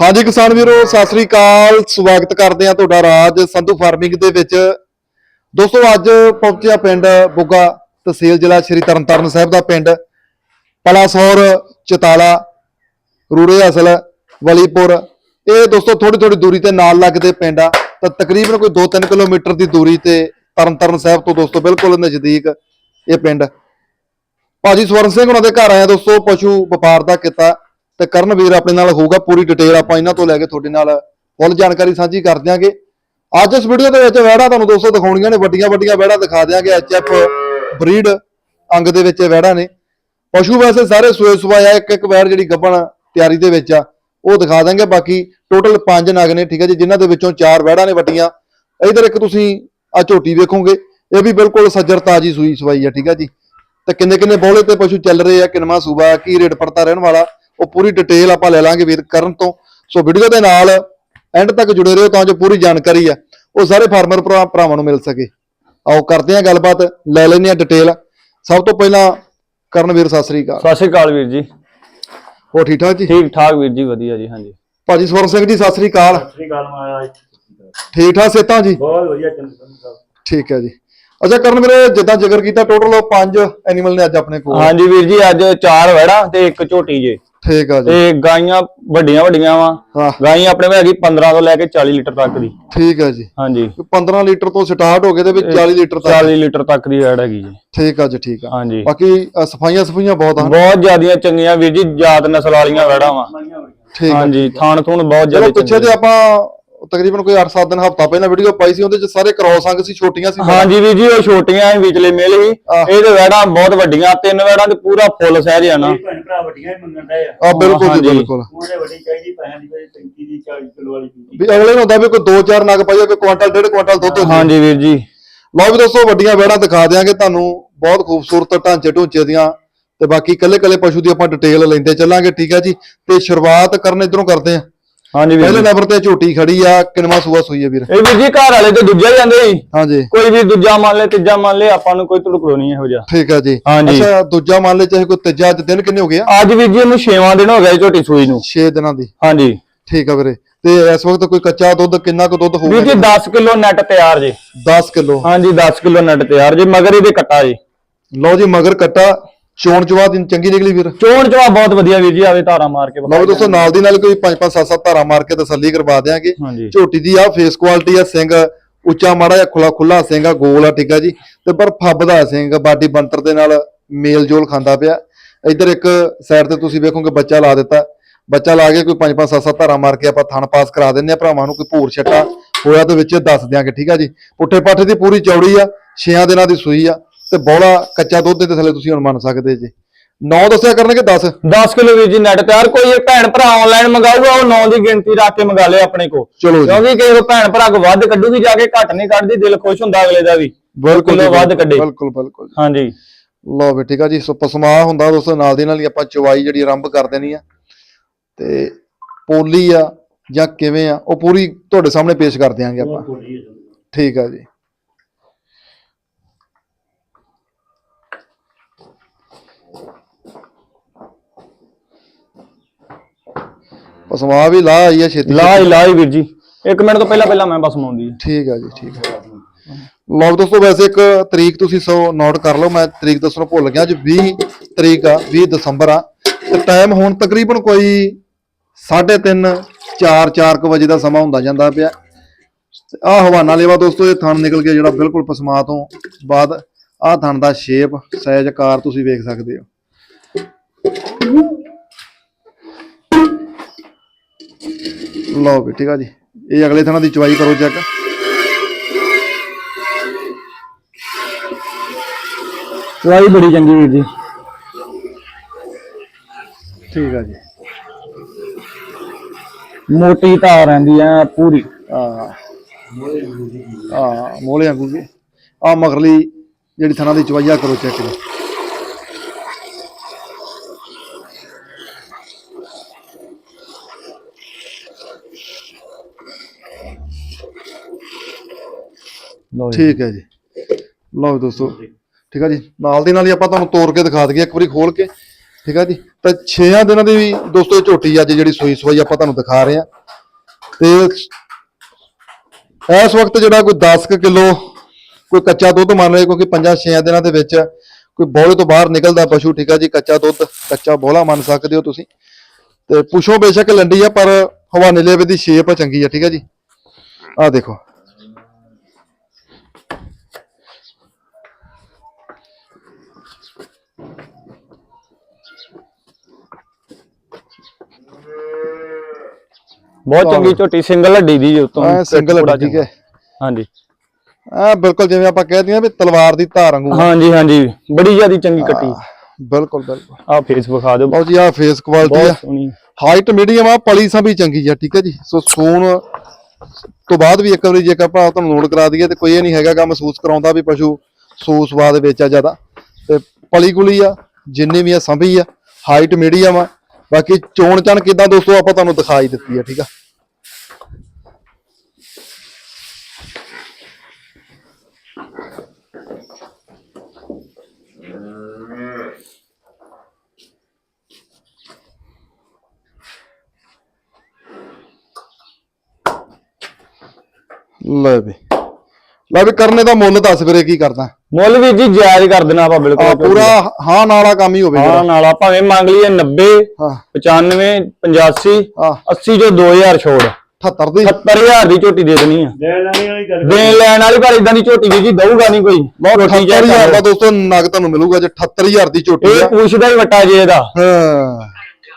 ਹਾਂਜੀ ਕਿਸਾਨ ਵੀਰੋ, ਸਤਿ ਸ੍ਰੀ ਅਕਾਲ। ਸਵਾਗਤ ਕਰਦੇ ਆ ਤੁਹਾਡਾ ਰਾਜ ਸੰਧੂ ਫਾਰਮਿੰਗ ਦੇ ਵਿੱਚ। ਦੋਸਤੋ, ਅੱਜ ਪਹੁੰਚਿਆ ਪਿੰਡ ਬੁੱਗਾ ਤਹਿਸੀਲ ਜ਼ਿਲ੍ਹਾ ਸ਼੍ਰੀ ਤਰਨਤਾਰਨ ਸਾਹਿਬ ਦਾ ਪਿੰਡ। ਪਲਾਸੌਰ, ਚਤਾਲਾ ਰੂੜੇ ਅਸਲ, ਵਲੀਪੁਰ। ਇਹ ਦੋਸਤੋ ਥੋੜੀ ਥੋੜੀ ਦੂਰੀ ਤੇ ਨਾਲ ਲੱਗਦੇ ਪਿੰਡ ਆ। ਤਾਂ ਤਕਰੀਬਨ ਕੋਈ 2-3 ਕਿਲੋਮੀਟਰ ਦੀ ਦੂਰੀ ਤੇ ਤਰਨਤਾਰਨ ਸਾਹਿਬ ਤੋਂ ਦੋਸਤੋ, ਬਿਲਕੁਲ ਨਜ਼ਦੀਕ ਇਹ ਪਿੰਡ। ਭਾਜੀ ਸਵਰਨ ਸਿੰਘ ਉਹਨਾਂ ਦੇ ਘਰ ਆਇਆ ਦੋਸਤੋ, ਪਸ਼ੂ ਵਪਾਰ ਦਾ ਕੀਤਾ। ਤੇ ਕਰਨ ਵੀਰ ਆਪਣੇ ਨਾਲ ਹੋਊਗਾ ਪੂਰੀ ਡਿਟੇਲ ਆਪਾਂ ਇਹਨਾਂ ਤੋਂ ਲੈ ਕੇ ਤੁਹਾਡੇ ਨਾਲ ਫੁੱਲ ਜਾਣਕਾਰੀ ਸਾਂਝੀ ਕਰ ਦਿਆਂਗੇ। ਅੱਜ ਇਸ ਵੀਡੀਓ ਦੇ ਵਿੱਚ ਵਹਿੜਾ ਤੁਹਾਨੂੰ ਦੋਸਤੋ ਦਿਖਾਉਣੀਆਂ ਨੇ ਵੱਡੀਆਂ ਵੱਡੀਆਂ ਵਹਿੜਾ ਦਿਖਾ ਦਿਆਂਗੇ ਐਚਐਫ ਬਰੀਡ ਅੰਗ ਦੇ ਵਿੱਚ ਇਹ ਨੇ। ਪਸ਼ੂ ਵੈਸੇ ਸਾਰੇ ਸੂਏ ਸੁਆ ਆ ਇੱਕ ਇੱਕ ਵੈੜ ਜਿਹੜੀ ਗੱਭਣ ਤਿਆਰੀ ਦੇ ਵਿੱਚ ਆ, ਉਹ ਦਿਖਾ ਦਾਂਗੇ ਬਾਕੀ ਟੋਟਲ 5 ਨਗ ਨੇ, ਠੀਕ ਹੈ ਜੀ, ਜਿਨ੍ਹਾਂ ਦੇ ਵਿੱਚੋਂ 4 ਵਹਿੜਾਂ ਨੇ ਵੱਡੀਆਂ। ਇਧਰ ਇੱਕ ਤੁਸੀਂ ਆ ਝੋਟੀ ਵੇਖੋਗੇ, ਇਹ ਵੀ ਬਿਲਕੁਲ ਸੱਜਰ ਤਾਜੀ ਸੂਈ ਸਵਾਈ ਆ, ਠੀਕ ਹੈ ਜੀ। ਤੇ ਕਿੰਨੇ ਕਿੰਨੇ ਬੋਲੇ ਤੇ ਪਸ਼ੂ ਚੱਲ ਰਹੇ ਆ, ਕਿੰਨਵਾ ਸੂਬਾ, ਕੀ ਰੇਟ ਪੜਤਾ ਰਹਿਣ ਵਾਲਾ ਉਹ ਪੂਰੀ ਡਿਟੇਲ ਆਪਾਂ ਲੈ ਲਾਂਗੇ ਵੀਰ ਕਰਨ ਤੋਂ। ਸੋ ਵੀਡੀਓ ਦੇ ਨਾਲ ਐਂਡ ਤੱਕ ਜੁੜੇ ਰਹੋ ਤਾਂ ਜੋ ਪੂਰੀ ਜਾਣਕਾਰੀ ਆ। ਉਹ ਸਾਰੇ ਫਾਰਮਰ ਭਰਾ- ਭਰਾਵਾਂ ਨੂੰ ਮਿਲ ਸਕੇ। ਆਓ ਕਰਦੇ ਆ ਗੱਲਬਾਤ ਲੈ ਲੈਂਦੇ ਆ ਡਿਟੇਲ ਸਭ ਤੋਂ ਪਹਿਲਾਂ ਕਰਨ ਵੀਰ ਸਤਿ ਸ੍ਰੀ ਅਕਾਲ। ਸਤਿ ਸ਼੍ਰੀ ਅਕਾਲ ਵੀਰ ਜੀ। ਹੋ ਠੀਕ ਠਾਕ ਜੀ? ਠੀਕ ਠਾਕ ਵੀਰ ਜੀ ਵਧੀਆ ਜੀ ਹਾਂਜੀ। ਭਾਜੀ ਸਵਰਨ ਸਿੰਘ ਜੀ ਸਤਿ ਸ੍ਰੀ ਅਕਾਲ। ਸ੍ਰੀ ਅਕਾਲ ਮਹਾਰਾਜ। ਠੀਕ ਠਾਕ ਸੇਤਾਂ ਜੀ? ਬਹੁਤ ਵਧੀਆ ਚੰਦਨ ਸਾਹਿਬ ਠੀਕ ਹੈ ਜੀ। ਅੱਛਾ ਕਰਨ ਵੀਰੇ ਜਿੱਦਾਂ ਜ਼ਿਕਰ ਕੀਤਾ ਟੋਟਲ ਪੰਜ ਐਨੀਮਲ ਨੇ ਅੱਜ ਆਪਣੇ ਕੋਲ। ਹਾਂਜੀ ਵੀਰ ਜੀ ਅੱਜ ਚਾਰ ਵੜਾ ਤੇ ਇੱਕ ਝੋਟੀ ਜੇ। ਠੀਕ ਆ ਜੀ। ਤੇ ਗਾਈਆਂ ਵੱਡੀਆਂ ਵੱਡੀਆਂ ਵਾ। ਹਾਂ। ਗਾਈਆਂ ਆਪਣੇ ਕੋਲ ਹੈਗੀ 15 ਤੋਂ ਲੈ ਕੇ 40 ਲੀਟਰ ਤੱਕ ਦੀ। ਠੀਕ ਹੈ ਜੀ। ਹਾਂਜੀ। 15 ਲੀਟਰ ਤੋਂ ਸਟਾਰਟ ਹੋ ਗਏ ਤੇ ਵਿੱਚ 40 ਲੀਟਰ ਤੱਕ। 40 ਲੀਟਰ ਤੱਕ ਦੀ ਐਡ ਹੈਗੀ ਜੀ। ਠੀਕ ਆ ਜੀ ਠੀਕ ਆ। ਹਾਂਜੀ। ਬਾਕੀ ਅ, ਸਫਾਈਆਂ ਸਫਾਈਆਂ ਬਹੁਤ ਹਨ। ਬਹੁਤ ਜ਼ਿਆਦੀਆਂ ਚੰਗੀਆਂ ਵੀਰ ਜੀ ਜਾਤ ਨਸਲ ਵਾਲੀਆਂ ਵੜਾ ਵਾ। ਠੀਕ ਆ। ਹਾਂਜੀ ਥਾਣ ਥੂਣ ਬਹੁਤ ਜ਼ਿਆਦਾ ਪਿੱਛੇ ਤੇ ਆਪਾਂ ਤਕਰੀਬਨ ਕੋਈ 8-7 ਦਿਨ ਹਫਤਾ ਪਹਿਲਾਂ ਵੀਡੀਓ ਪਾਈ ਸੀ ਉਹਦੇ ਚ ਸਾਰੇ ਕ੍ਰੋਸ ਅੰਗ ਸੀ ਛੋਟੀਆਂ ਸੀ ਹਾਂਜੀ ਵੀਰ ਜੀ ਉਹ ਛੋਟੀਆਂ ਸੀ ਵਿਚਲੇ ਮੇਲ ਆਹ। ਇਹ ਤੇ ਵੜਾ ਬਹੁਤ ਵੱਡੀਆਂ ਤਿੰਨ ਵੜਾਂ ਤੇ ਪੂਰਾ ਫੁੱਲ ਨਾ। ਇਹ ਭੈਣ ਭਰਾ ਵੱਡੀਆਂ ਹੀ ਮੰਗਣ ਦਾ ਆ। ਆ ਬਿਲਕੁਲ ਜੀ। ਬਿਲਕੁਲ। ਉਹਦੇ ਵੱਡੀ ਚਾਹੀਦੀ ਪੈਸਿਆਂ ਦੀ ਕੋਈ 35 ਦੀ 40 ਕਿਲੋ ਵਾਲੀ ਚੀਜ਼ ਵੀ ਅਗਲੇ ਨੂੰ ਹੁੰਦਾ ਵੀ ਕੋਈ 2-4 ਨਗ ਪਾਈਏ ਕੋਈ ਕੁਆਂਟਲ ਡੇਢ ਕੁਆਂਟਲ ਦੁੱਧ ਹੋ। ਹਾਂਜੀ ਵੀਰ ਜੀ। ਲਓ ਵੀ ਦੋਸਤੋ ਵੱਡੀਆਂ ਵੇੜਾਂ ਦਿਖਾ ਦਿਆਂਗੇ ਤੁਹਾਨੂੰ। ਬਹੁਤ ਖੂਬਸੂਰਤ ਢਾਂਚੇ ਢੂੰਚੇ ਦੀਆਂ। ਤੇ ਬਾਕੀ ਕੱਲੇ ਕੱਲੇ ਪਸ਼ੂ ਦੀ ਆਪਾਂ ਡਿਟੇਲ ਲੈਂਦੇ ਚੱਲਾਂਗੇ ਠੀਕ ਹੈ ਜੀ? ਤੇ ਸ਼ੁਰੂਆਤ ਕਰਨ ਇਧਰੋਂ ਕਰਦੇ ਆ ਹਾਂਜੀ ਵੀਰ ਪਹਿਲੇ ਜੀ। ਨੰਬਰ ਤੇ ਝੋਟੀ ਖੜੀ ਆ ਕਿਨਵਾ ਸੂਆ ਸੂਈ ਹੈ ਵੀਰ? ਇਹ ਵੀਰ ਜੀ ਘਰ ਵਾਲੇ ਤੇ ਦੂਜਾ ਹੀ ਜਾਂਦੇ ਸੀ। ਹਾਂਜੀ। ਕੋਈ ਵੀ ਦੂਜਾ ਮੰਨ ਲੈ ਤੀਜਾ ਮੰਨ ਲੈ ਆਪਾਂ ਨੂੰ ਕੋਈ ਤੁੜਕੜੋ ਨਹੀਂ ਇਹੋ ਜਿਹਾ। ਠੀਕ ਹੈ ਜੀ। ਹਾਂਜੀ। ਅੱਛਾ ਦੂਜਾ ਮੰਨ ਲੈ ਚਾਹੇ ਕੋਈ ਤੀਜਾ ਅੱਜ ਦਿਨ ਕਿੰਨੇ ਹੋ ਗਏ ਆ? ਅੱਜ ਵੀਰ ਜੀ ਇਹਨੂੰ 6ਵਾਂ ਦਿਨ ਹੋ ਗਿਆ ਜੀ ਝੋਟੀ ਸੂਈ ਨੂੰ। 6 ਦਿਨਾਂ ਦੀ। ਹਾਂਜੀ। ਠੀਕ ਆ ਵੀਰੇ। ਤੇ ਇਸ ਵਕਤ ਕੋਈ ਕੱਚਾ ਦੁੱਧ ਕਿੰਨਾ ਕੁ ਦੁੱਧ ਵੀਰ ਜੀ ਹੋਊਗਾ 10 ਕਿਲੋ ਨੈਟ ਤਿਆਰ ਜੀ। 10 ਕਿਲੋ। ਹਾਂਜੀ 10 ਕਿਲੋ ਨੈਟ ਤਿਆਰ ਜੀ ਮਗਰ ਇਹਦੇ ਕੱਟਾ ਜੀ। ਲਓ ਜੀ ਮਗਰ ਕੱਟਾ। ਚੋਣ ਚਵਾ ਦਿਨ ਚੰਗੀ ਨਿਕਲੀ ਵੀਰ ਚੋਣ ਚਵਾ ਬਹੁਤ ਵਧੀਆ ਵੀਰ ਜੀ ਆਵੇ ਧਾਰਾ ਮਾਰ ਕੇ ਲਓ ਦੋਸਤੋ ਨਾਲ ਦੀ ਨਾਲ ਕੋਈ 5 5 7 7 ਧਾਰਾ ਮਾਰ ਕੇ ਤਸੱਲੀ ਕਰਵਾ ਦਿਆਂਗੇ। ਝੋਟੀ ਦੀ ਆ ਫੇਸ ਕੁਆਲਿਟੀ ਆ ਸਿੰਘ ਉੱਚਾ ਮਾੜਾ ਜਿਹਾ ਖੁੱਲਾ ਖੁੱਲਾ ਸਿੰਘ ਆ ਗੋਲ ਆ ਠੀਕ ਆ ਜੀ। ਤੇ ਪਰ ਫੱਬਦਾ ਸਿੰਘ ਬਾਡੀ ਬੰਤਰ ਦੇ ਨਾਲ ਮੇਲ ਜੋਲ ਖਾਂਦਾ ਪਿਆ। ਇੱਧਰ ਇੱਕ ਸਾਈਡ ਤੇ ਤੁਸੀਂ ਵੇਖੋਗੇ ਬੱਚਾ ਲਾ ਦਿੱਤਾ। ਬੱਚਾ ਲਾ ਕੇ ਕੋਈ 5 5 7 7 ਧਾਰਾ ਮਾਰ ਕੇ ਆਪਾਂ ਥਣ ਪਾਸ ਕਰਾ ਦਿੰਨੇ ਆ। ਭਰਾਵਾਂ ਨੂੰ ਕੋਈ ਭੂਰ ਛੱਟਾ ਹੋਇਆ ਤੇ ਵਿੱਚ ਦੱਸ ਦਿਆਂਗੇ ਠੀਕ ਆ ਜੀ। ਪੁੱਠੇ ਪਾਠੇ ਦੀ ਪੂਰੀ ਚੌੜੀ ਆ 6 ਦਿਨਾਂ ਦੀ ਸੂਈ ਆ। ਤੇ ਬੋਲਾ ਕੱਚਾ ਦੁੱਧ ਦੇ ਥੱਲੇ ਤੁਸੀਂ ਹੁਣ ਮੰਨ ਸਕਦੇ ਜੀ। 9 ਦੱਸਿਆ ਕਰਨਗੇ 10 10 ਕਿਲੋ ਵੀਰ ਜੀ ਨੈਟ ਤਿਆਰ ਕੋਈ ਇਹ ਭੈਣ ਭਰਾ ਆਨਲਾਈਨ ਮੰਗਾਊਗਾ ਉਹ 9 ਦੀ ਗਿਣਤੀ ਰੱਖ ਕੇ ਮੰਗਾ ਲਿਓ ਆਪਣੇ ਕੋ ਚਲੋ ਜੀ। ਕਿਉਂਕਿ ਕਿਸੇ ਕੋ ਭੈਣ ਭਰਾ ਕੋ ਵੱਧ ਕੱਢੂਗੀ ਜਾ ਕੇ ਘੱਟ ਨਹੀਂ ਕੱਢਦੀ ਦਿਲ ਖੁਸ਼ ਹੁੰਦਾ ਅਗਲੇ ਦਾ ਵੀ। ਬਿਲਕੁਲ ਜੀ, ਕਿਲੋ ਵੱਧ ਕੱਢੇ। ਬਿਲਕੁਲ ਬਿਲਕੁਲ ਹਾਂਜੀ। ਲਓ ਵੀ ਠੀਕ ਆ ਜੀ ਸੋ ਪਸਮਾ ਹੁੰਦਾ ਦੋਸਤੋ ਨਾਲ ਦੀ ਨਾਲ ਹੀ ਆਪਾਂ ਚਵਾਈ ਜਿਹੜੀ ਆਰੰਭ ਕਰ ਦੇਣੀ ਆ। ਤੇ ਪੋਲੀ ਆ ਜਾਂ ਕਿਵੇਂ ਆ ਉਹ ਪੂਰੀ ਤੁਹਾਡੇ ਸਾਹਮਣੇ ਪੇਸ਼ ਕਰ ਦਿਆਂਗੇ ਆਪਾਂ। ਠੀਕ ਆ ਜੀ। ਪਸਮਾ ਵੀ ਲਾ ਆਈ ਆ ਛੇਤੀ ਲਾਈ ਲਾਈ ਵੀਰ ਜੀ। ਇੱਕ ਮਿੰਟ ਤੋਂ ਪਹਿਲਾਂ ਪਹਿਲਾਂ ਮੈਂ ਬਸ ਮਾਉਂਦੀ ਠੀਕ ਆ ਜੀ ਠੀਕ ਆ। ਲਓ ਦੋਸਤੋ ਵੈਸੇ ਇੱਕ ਤਰੀਕ ਤੁਸੀਂ ਸੋ ਨੋਟ ਕਰ ਲਓ ਮੈਂ ਤਰੀਕ ਦੱਸਣੋਂ ਭੁੱਲ ਗਿਆ ਅੱਜ 20 ਤਰੀਕ ਆ 20 ਦਸੰਬਰ ਆ। ਤੇ ਟਾਈਮ ਹੁਣ ਤਕਰੀਬਨ ਕੋਈ 3:30 4 4 ਵਜੇ ਦਾ ਸਮਾਂ ਹੁੰਦਾ ਜਾਂਦਾ ਪਿਆ। ਆ ਹਵਾਨਾ ਲੇਵਾ ਦੋਸਤੋ ਇਹ ਥਣ ਨਿਕਲ ਕੇ ਜਿਹੜਾ ਬਿਲਕੁਲ ਪਸਮਾ ਤੋਂ ਬਾਅਦ। ਆ ਥਣ ਦਾ ਸ਼ੇਪ ਸਾਈਜ਼ ਆਕਾਰ ਤੁਸੀਂ ਵੇਖ ਸਕਦੇ ਹੋ। ਲਓ ਵੀ ਠੀਕ ਆ ਜੀ। ਇਹ ਅਗਲੇ ਥਣਾ ਦੀ ਚਵਾਈ ਕਰੋ ਚੈੱਕ ਚਵਾਈ ਬੜੀ ਚੰਗੀ ਵੀਰ ਜੀ। ਠੀਕ ਆ ਜੀ। ਮੋਟੀ ਧਾਰ ਰਹਿੰਦੀ ਆ ਪੂਰੀ। ਆ ਆ ਮੋਲੇ ਵਾਂਗੂ ਆ ਮਗਰਲੀ ਜਿਹੜੀ ਥਣਾ ਦੀ ਚਵਾਈਆ ਕਰੋ ਚੈੱਕ ਜੀ ਲਓ ਜੀ। ਠੀਕ ਹੈ ਜੀ। ਲਓ ਜੀ ਦੋਸਤੋ, ਠੀਕ ਹੈ ਜੀ। ਨਾਲ ਦੀ ਨਾਲ ਹੀ ਆਪਾਂ ਤੁਹਾਨੂੰ ਤੋੜ ਕੇ ਦਿਖਾ ਦਈਏ ਇੱਕ ਵਾਰੀ ਖੋਲ ਕੇ। ਠੀਕ ਹੈ ਜੀ। ਤਾਂ 6 ਦਿਨਾਂ ਦੀ ਵੀ ਦੋਸਤੋ ਇਹ ਝੋਟੀ ਅੱਜ ਜਿਹੜੀ ਸੂਈ ਸਵਾਈ ਆਪਾਂ ਤੁਹਾਨੂੰ ਦਿਖਾ ਰਹੇ ਆ। ਤੇ ਇਸ ਵਕਤ ਜਿਹੜਾ ਕੋਈ 10 ਕਿਲੋ ਕੋਈ ਕੱਚਾ ਦੁੱਧ ਮੰਨ ਲਓ, ਕਿਉਂਕਿ 5-6 ਦਿਨਾਂ ਦੇ ਵਿੱਚ ਕੋਈ ਬੋਲੇ ਤੋਂ ਬਾਹਰ ਨਿਕਲਦਾ ਪਸ਼ੂ, ਠੀਕ ਆ ਜੀ, ਕੱਚਾ ਦੁੱਧ, ਕੱਚਾ ਬੋਲਾ ਮੰਨ ਸਕਦੇ ਹੋ ਤੁਸੀਂ। ਤੇ ਪੁੱਛੋ ਬੇਸ਼ੱਕ ਲੰਡੀ ਆ, ਪਰ ਹਵਾਨੇ ਲੇਵੇ ਦੀ ਸ਼ੇਪ ਚੰਗੀ ਆ, ਠੀਕ ਹੈ ਜੀ। ਆਹ ਦੇਖੋ। ਬਹੁਤ ਚੰਗੀ ਝੋਟੀ ਸਿੰਗਲ ਹੱਡੀ ਦੀ ਉਤੋਂ। ਸਿੰਗਲ ਠੀਕ ਹੈ। ਹਾਂਜੀ। ਆ ਬਿਲਕੁਲ ਜਿਵੇਂ ਆਪਾਂ ਕਹਿ ਦਈਏ ਵੀ ਤਲਵਾਰ ਦੀ ਧਾਰ ਵਾਂਗੂ। ਹਾਂਜੀ ਹਾਂਜੀ। ਬੜੀ ਜ਼ਿਆਦੀ ਚੰਗੀ ਕੱਟੀ। ਬਿਲਕੁਲ ਬਿਲਕੁਲ। ਆ ਫੇਸ ਵਿਖਾ ਦਿਓ। ਲਓ ਜੀ ਆ ਫੇਸ ਕੁਆਲਿਟੀ ਆ। ਬਹੁਤ ਹਾਈਟ ਮੀਡੀਅਮ ਆ ਪਲੀ ਸਾਂ ਵੀ ਚੰਗੀ ਆ ਠੀਕ ਹੈ ਜੀ। ਸੋ ਸੂਣ ਤੋਂ ਬਾਅਦ ਵੀ ਇੱਕ ਵਾਰੀ ਜੇਕਰ ਆਪਾਂ ਤੁਹਾਨੂੰ ਨੋਟ ਕਰਾ ਦਈਏ ਤੇ ਕੋਈ ਇਹ ਨਹੀਂ ਹੈਗਾਗਾ ਮਹਿਸੂਸ ਕਰਾਉਂਦਾ ਵੀ ਪਸ਼ੂ ਸੂ ਸਵਾਦ ਵਿੱਚ ਆ ਜ਼ਿਆਦਾ। ਤੇ ਪਲੀ ਗੁਲੀ ਆ ਜਿੰਨੀ ਵੀ ਆ ਸੰਭੀ ਆ। ਹਾਈਟ ਮੀਡੀਅਮ ਆ ਬਾਕੀ ਚੋਣ ਚਣ ਕਿਦਾਂ ਦੋਸਤੋ ਆਪਾਂ ਤੁਹਾਨੂੰ ਦਿਖਾਈ ਦਿੱਤੀ ਹੈ ਠੀਕ ਆ? ਲੈ ਵੀ। ਲੈ ਵੀ ਕਰਨੇ ਦਾ ਮੁੱਲ ਦੱਸ ਵੀਰੇ ਕੀ ਕਰਦਾ। ਮੁੱਲ ਵੀ ਜੀ ਜਾਇਜ਼ ਕਰ ਦੇਣਾ ਆਪਾਂ ਆ ਬਿਲਕੁਲ ਪੂਰਾ ਹਾਂ ਨਾਲਾ ਕੰਮ ਹੀ ਹੋਵੇ ਹਾਂ ਨਾਲ ਭਾਵੇਂ ਮੰਗ ਲਈਏ 90 ਹਾਂ। 95 85 ਹਾਂ। 80 ਜੋ 2000 ਛੋੜ। 78 ਦੀ। 70000 ਦੀ ਝੋਟੀ ਦੇ ਦੇਣੀ ਆ। ਲੈਣ ਵਾਲੀ ਵਾਲੀ ਗੱਲ ਦੇਣ ਲੈਣ ਵਾਲੀ ਪਰ ਇਦਾਂ ਦੀ ਝੋਟੀ ਵੀ ਜੀ ਦਊਗਾ ਨਹੀਂ ਕੋਈ। ਬਹੁਤ ਰੋਟੀ 78000 ਦਾ ਦੋਸਤੋ ਨਗ ਤੁਹਾਨੂੰ ਮਿਲੂਗਾ ਜੇ 78000 ਦੀ ਝੋਟੀ ਇਹ ਆ। ਪੁੱਛਦਾ ਹੀ ਵਟਾ ਜੇ ਇਹਦਾ ਹਾਂ।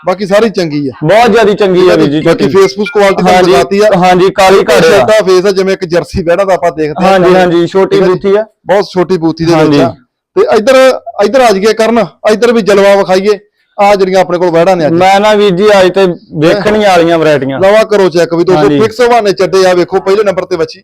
ਬਾਕੀ ਸਾਰੀ ਚੰਗੀ ਆ। ਬਹੁਤ ਜ਼ਿਆਦੀ ਚੰਗੀ ਆ ਵੀ ਜੀ ਬਾਕੀ ਝੋਟੀ ਫੇਸਬੁੱਕ ਕੁਆਲਿਟੀ ਹਾਂਜੀ ਦਿਖਾਤੀ ਆ। ਹਾਂਜੀ ਕਾਲੀ ਘੜ ਆ। ਛੋਟਾ ਫੇਸ ਆ ਜਿਵੇਂ ਇੱਕ ਜਰਸੀ ਬੈੜਾ ਦਾ ਆਪਾਂ ਦੇਖਦੇ ਹਾਂ ਹਾਂਜੀ ਹਾਂਜੀ ਛੋਟੀ। ਬੂਥੀ ਆ। ਬਹੁਤ ਛੋਟੀ ਬੂਥੀ ਦੇ ਵਿੱਚ। ਆ। ਤੇ ਇੱਧਰ ਇੱਧਰ ਆ ਜਗੇ ਕਰਨ ਇੱਧਰ ਵੀ ਜਲਵਾ ਵਿਖਾਈਏ। ਆ ਜਿਹੜੀਆਂ ਆਪਣੇ ਕੋਲ ਵੈੜਾਂ ਨੇ ਅੱਜ। ਮੈਂ ਨਾ ਵੀਰ ਜੀ ਅੱਜ ਤੇ ਵੇਖਣ ਵਾਲੀਆਂ ਵੈਰਾਈਟੀਆਂ। ਲਵਾ ਕਰੋ ਚੈੱਕ ਵੀ। ਦੋਸਤੋ। ਫਿਕਸ ਹਵਾਨੇ ਚੱਡੇ ਆ ਵੇਖੋ ਪਹਿਲੇ ਨੰਬਰ ਤੇ ਬੱਚੀ।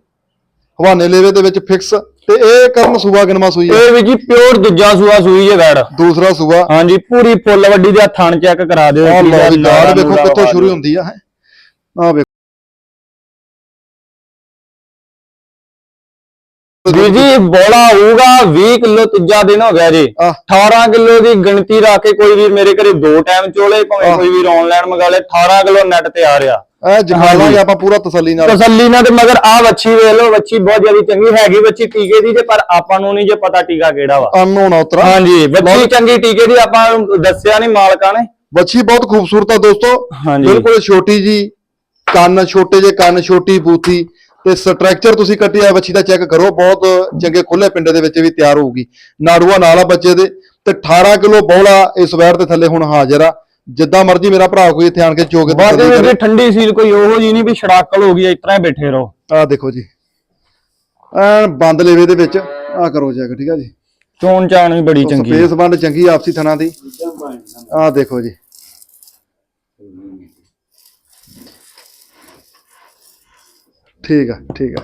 ਹਵਾਨੇ ਲੇਵੇ ਦੇ ਵਿੱਚ ਫਿਕਸ ਤੇ ਇਹ ਕਰਨ ਸੂਆ ਗਨਮਾ ਸੂਈ ਇਹ ਵੀ ਜੀ ਪਿਓਰ ਦੂਜਾ ਸੂਆ ਸੂਈ ਜੇ ਵੈੜ ਦੂਸਰਾ ਸੂਆ। ਹਾਂਜੀ ਪੂਰੀ ਫੁੱਲ ਵੱਡੀ ਦਾ ਥਣ ਚੈੱਕ ਕਰਾ ਦਿਓ। ਆਹ ਲਓ ਨਾੜਾ ਵੇਖੋ ਨੂੜਾ ਕਿੱਥੋਂ ਸ਼ੁਰੂ ਜੀ। ਹੁੰਦੀ ਆ ਆ ਵੇਖੋ। ਵੀਰ ਜੀ ਬੋਲਾ ਹੋਊਗਾ 20 ਕਿਲੋ ਤੀਜਾ ਦਿਨ ਹੋ ਗਿਆ ਜੀ। ਆਹ। 18 ਕਿਲੋ ਦੀ ਗਿਣਤੀ ਰੱਖ ਕੇ ਕੋਈ ਵੀ ਮੇਰੇ ਘਰੇ ਦੋ ਟਾਈਮ ਚੋਲੇ ਭਾਵੇਂ ਆਹ। ਕੋਈ ਵੀ ਆਨਲਾਈਨ ਮੰਗਾ ਲੇ 18 ਕਿਲੋ ਨੈਟ ਤੇ ਆ ਰਿਹਾ। ਇਹ ਜਮਾਲਾਂਗੇ ਆਪਾਂ ਪੂਰਾ ਤਸੱਲੀ ਨਾਲ ਤਸੱਲੀ ਨਾਲ ਤੇ ਮਗਰ ਆ ਵੱਛੀ ਵੇਖ ਲਓ ਵੱਛੀ ਬਹੁਤ ਜ਼ਿਆਦਾ ਚੰਗੀ ਹੈਗੀ ਵੱਛੀ ਟੀਕੇ ਦੀ ਜੇ ਪਰ ਆਪਾਂ ਨੂੰ ਨਹੀਂ ਜੇ ਪਤਾ ਟੀਕਾ ਕਿਹੜਾ ਵਾ। ਅਨਨੋਨ ਉਤਰਾ। ਹਾਂਜੀ ਵੱਛੀ ਚੰਗੀ ਟੀਕੇ ਦੀ ਆਪਾਂ ਨੂੰ ਦੱਸਿਆ ਨਹੀਂ ਮਾਲਕਾਂ ਨੇ। ਬੱਚੀ ਬਹੁਤ ਖੂਬਸੂਰਤ ਆ ਦੋਸਤੋ। ਬਿਲਕੁਲ ਛੋਟੀ ਜੀ ਕੰਨ ਛੋਟੇ ਜੇ ਕੰਨ ਛੋਟੀ ਬੂਥੀ ਤੇ ਸਟਰਕਚਰ ਤੁਸੀਂ ਕੱਟਿਆ ਬੱਚੀ ਦਾ ਚੈੱਕ ਕਰੋ ਬਹੁਤ ਚੰਗੇ ਖੁੱਲੇ ਪਿੰਡੇ ਦੇ ਵਿੱਚ ਵੀ ਤਿਆਰ ਹੋਊਗੀ। ਨਾੜੂਆ ਨਾਲ ਆ ਬੱਚੇ ਦੇ। ਤੇ 18 ਕਿਲੋ ਬੌਲਾ ਇਸ ਵੈਰ ਦੇ ਥੱਲੇ ਹੁਣ ਹਾਜ਼ਰ ਆ। ਜਿੱਦਾਂ ਮਰਜ਼ੀ ਮੇਰਾ ਭਰਾ ਕੋਈ ਇੱਥੇ ਆਣ ਕੇ ਚੋਕੇ ਬਾਅਦ ਵਿੱਚ ਠੰਡੀ ਸੀਲ ਕੋਈ ਉਹੋ ਜੀ ਨਹੀਂ ਵੀ ਛੜਾਕਲ ਹੋ ਗਈ ਇਸ ਤਰ੍ਹਾਂ ਹੀ ਬੈਠੇ ਰਹੋ। ਆ ਦੇਖੋ ਜੀ। ਐਨ ਬੰਦ ਲੇਵੇ ਦੇ ਵਿੱਚ ਆ ਕਰੋ ਚੈੱਕ ਠੀਕ ਆ ਜੀ? ਚੋਣ ਚਾਣ ਵੀ ਬੜੀ ਚੰਗੀ ਸਪੇਸ ਬੰਦ ਚੰਗੀ ਆਪਸੀ ਥਣਾ ਦੀ। ਆ ਦੇਖੋ ਜੀ। ਠੀਕ ਆ ਠੀਕ ਆ।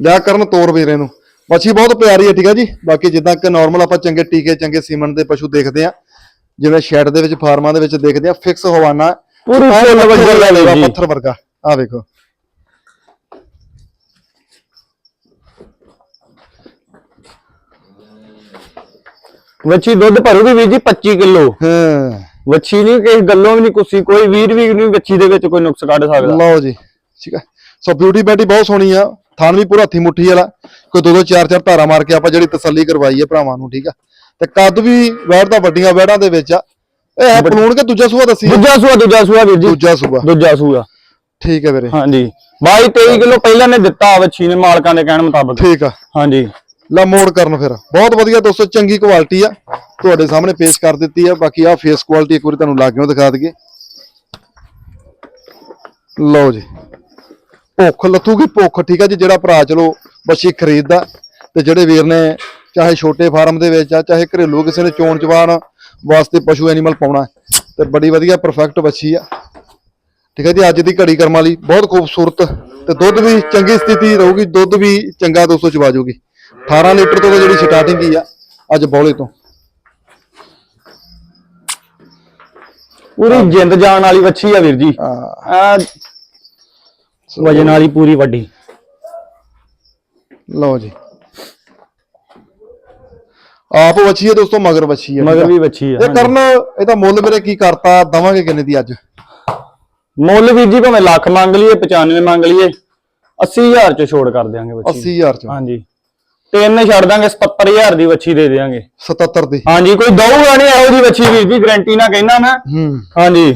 ਲਿਆ ਕਰਨ ਤੋਰ ਵੀਰੇ ਨੂੰ। ਮੱਛੀ ਬਹੁਤ ਪਿਆਰੀ ਹੈ ਠੀਕ ਆ ਜੀ? ਬਾਕੀ ਜਿੱਦਾਂ ਕਿ ਨਾਰਮਲ ਆਪਾਂ ਚੰਗੇ ਟੀਕੇ ਚੰਗੇ ਸੀਮਨ ਦੇ ਪਸ਼ੂ ਦੇਖਦੇ ਆ। ਜਿਵੇਂ ਸ਼ੈਡ ਦੇ ਵਿੱਚ ਫਾਰਮਾਂ ਦੇ ਵਿੱਚ ਦੇਖਦੇ ਆ ਫਿਕਸ ਹਵਾਨਾ ਪੂਰੀ ਫੁੱਲ। ਪੱਥਰ ਵਰਗਾ। ਆ ਵੇਖੋ ਵੱਛੀ ਦੁੱਧ ਭਰੂਗੀ ਵੀਰ ਜੀ 25 ਕਿਲੋ। ਹਾਂ। ਵੱਛੀ ਨਹੀਂ ਕਿਸੇ ਗੱਲੋਂ ਵੀ ਨਹੀਂ ਕੁੱਸੀ ਕੋਈ ਵੀਰ ਵੀ ਨਹੀਂ ਵੱਛੀ ਦੇ ਵਿੱਚ ਕੋਈ ਨੁਕਸ ਕੱਢ ਸਕਦਾ। ਲਓ ਜੀ ਠੀਕ ਹੈ ਸੋ ਬਿਊਟੀ ਬੈਟੀ ਬਹੁਤ ਸੋਹਣੀ ਆ। ਥਾਨ ਵੀ ਪੂਰਾ ਹੱਥੀ ਮੁੱਠੀ ਵਾਲਾ। ਕੋਈ ਦੋ ਦੋ ਚਾਰ ਚਾਰ ਧਾਰਾ ਮਾਰ ਕੇ ਆਪਾਂ ਜਿਹੜੀ ਤਸੱਲੀ ਕਰਵਾਈ ਹੈ ਭਰਾਵਾਂ ਨੂੰ ਠੀਕ ਆ। ਤੇ ਕੱਦ ਵੀ ਵੈੜ ਦਾ ਵੱਡੀਆਂ ਵੈੜਾਂ ਦੇ ਵਿੱਚ ਆ। ਇਹ ਹੈ ਪਲੂਣ ਕੇ ਦੂਜਾ ਸੂਆ ਦੱਸੀ ਦੂਜਾ ਸੂਆ ਦੂਜਾ ਸੂਆ ਵੀਰ ਜੀ। ਦੂਜਾ ਸੂਆ। ਦੂਜਾ ਸੂਆ। ਠੀਕ ਹੈ ਵੀਰੇ। ਹਾਂਜੀ। 22 23 ਕਿਲੋ ਪਹਿਲਾਂ ਨੇ ਦਿੱਤਾ ਵੱਛੀ ਨੇ ਮਾਲਕਾਂ ਦੇ ਕਹਿਣ ਮੁਤਾਬਕ। ਠੀਕ ਆ। ਹਾਂਜੀ। ਲਾ ਮੋੜ ਕਰਨ ਫਿਰ। ਬਹੁਤ ਵਧੀਆ ਦੋਸਤੋ ਚੰਗੀ ਕੁਆਲਿਟੀ ਆ। ਤੁਹਾਡੇ ਸਾਹਮਣੇ ਪੇਸ਼ ਕਰ ਦਿੱਤੀ ਆ। ਬਾਕੀ ਆ ਫੇਸ ਕੁਆਲਿਟੀ ਇੱਕ ਵਾਰੀ ਤੁਹਾਨੂੰ ਲਾਗਿਓ ਦਿਖਾ ਦਈਏ। ਲਓ ਜੀ। ਭੁੱਖ ਲੱਥੂਗੀ ਭੁੱਖ। ਠੀਕ ਆ ਜੀ ਜਿਹੜਾ ਭਰਾ ਚਲੋ ਬੱਚੀ ਖਰੀਦਦਾ ਤੇ ਜਿਹੜੇ ਵੀਰ ਨੇ ਚਾਹੇ ਛੋਟੇ ਫਾਰਮ ਦੇ ਵਿੱਚ ਆ ਚਾਹੇ ਘਰੇਲੂ ਕਿਸੇ ਨੇ ਚੋਣ ਚਵਾਣ ਵਾਸਤੇ ਪਸ਼ੂ ਐਨੀਮਲ ਪਾਉਣਾ ਤੇ ਬੜੀ ਵਧੀਆ ਪਰਫੈਕਟ ਬੱਚੀ ਆ। ਠੀਕ ਹੈ ਜੀ ਅੱਜ ਦੀ ਘੜੀ ਕਰਮਾਂ ਲਈ ਬਹੁਤ ਖੂਬਸੂਰਤ ਤੇ ਦੁੱਧ ਵੀ ਚੰਗੀ ਸਥਿਤੀ ਰਹੂਗੀ ਦੁੱਧ ਵੀ ਚੰਗਾ 200 ਚਵਾ ਜਾਊਗੀ 18 ਲੀਟਰ ਤੋਂ ਜਿਹੜੀ ਸਟਾਰਟਿੰਗ ਹੀ ਆ ਅੱਜ ਬੌਲੇ ਤੋਂ। ਪੂਰੀ ਜਿੰਦ ਜਾਣ ਵਾਲੀ ਵੱਛੀ ਆ ਵੀਰ ਜੀ। ਆ ਵਜਨ ਵਾਲੀ ਪੂਰੀ ਵੱਡੀ। ਲਓ ਜੀ। ਆਪ ਵੱਛੀ ਹੈ ਦੋਸਤੋ ਮਗਰ ਵੱਛੀ ਹੈ ਮਗਰ। ਵੀ ਬੱਚੀ ਆ ਇਹ ਕਰਨ ਇਹਦਾ ਮੁੱਲ ਮੇਰੇ ਕੀ ਕਰਤਾ ਦਵਾਂਗੇ ਕਿੰਨੇ ਦੀ ਅੱਜ? ਮੁੱਲ ਵੀਰ ਜੀ ਭਾਵੇਂ ਲੱਖ ਮੰਗ ਲਈਏ 95 ਮੰਗ ਲਈਏ 80000 ਚ ਛੋੜ ਕਰ ਦਿਆਂਗੇ ਬੱਚੀ 80000 ਚ? ਹਾਂਜੀ। ਤਿੰਨ ਛੱਡ ਦਾਂਗੇ 77000 ਦੀ ਬੱਚੀ ਦੇ ਦਿਆਂਗੇ। 77 ਦੀ? ਹਾਂਜੀ ਕੋਈ ਦਊਗਾ ਨਹੀਂ ਇਹੋ ਜੀ ਬੱਚੀ ਵੀਰ ਜੀ ਗਾਰੰਟੀ ਨਾਲ ਕਹਿਣਾ ਮੈਂ। ਹੂੰ। ਹਾਂਜੀ।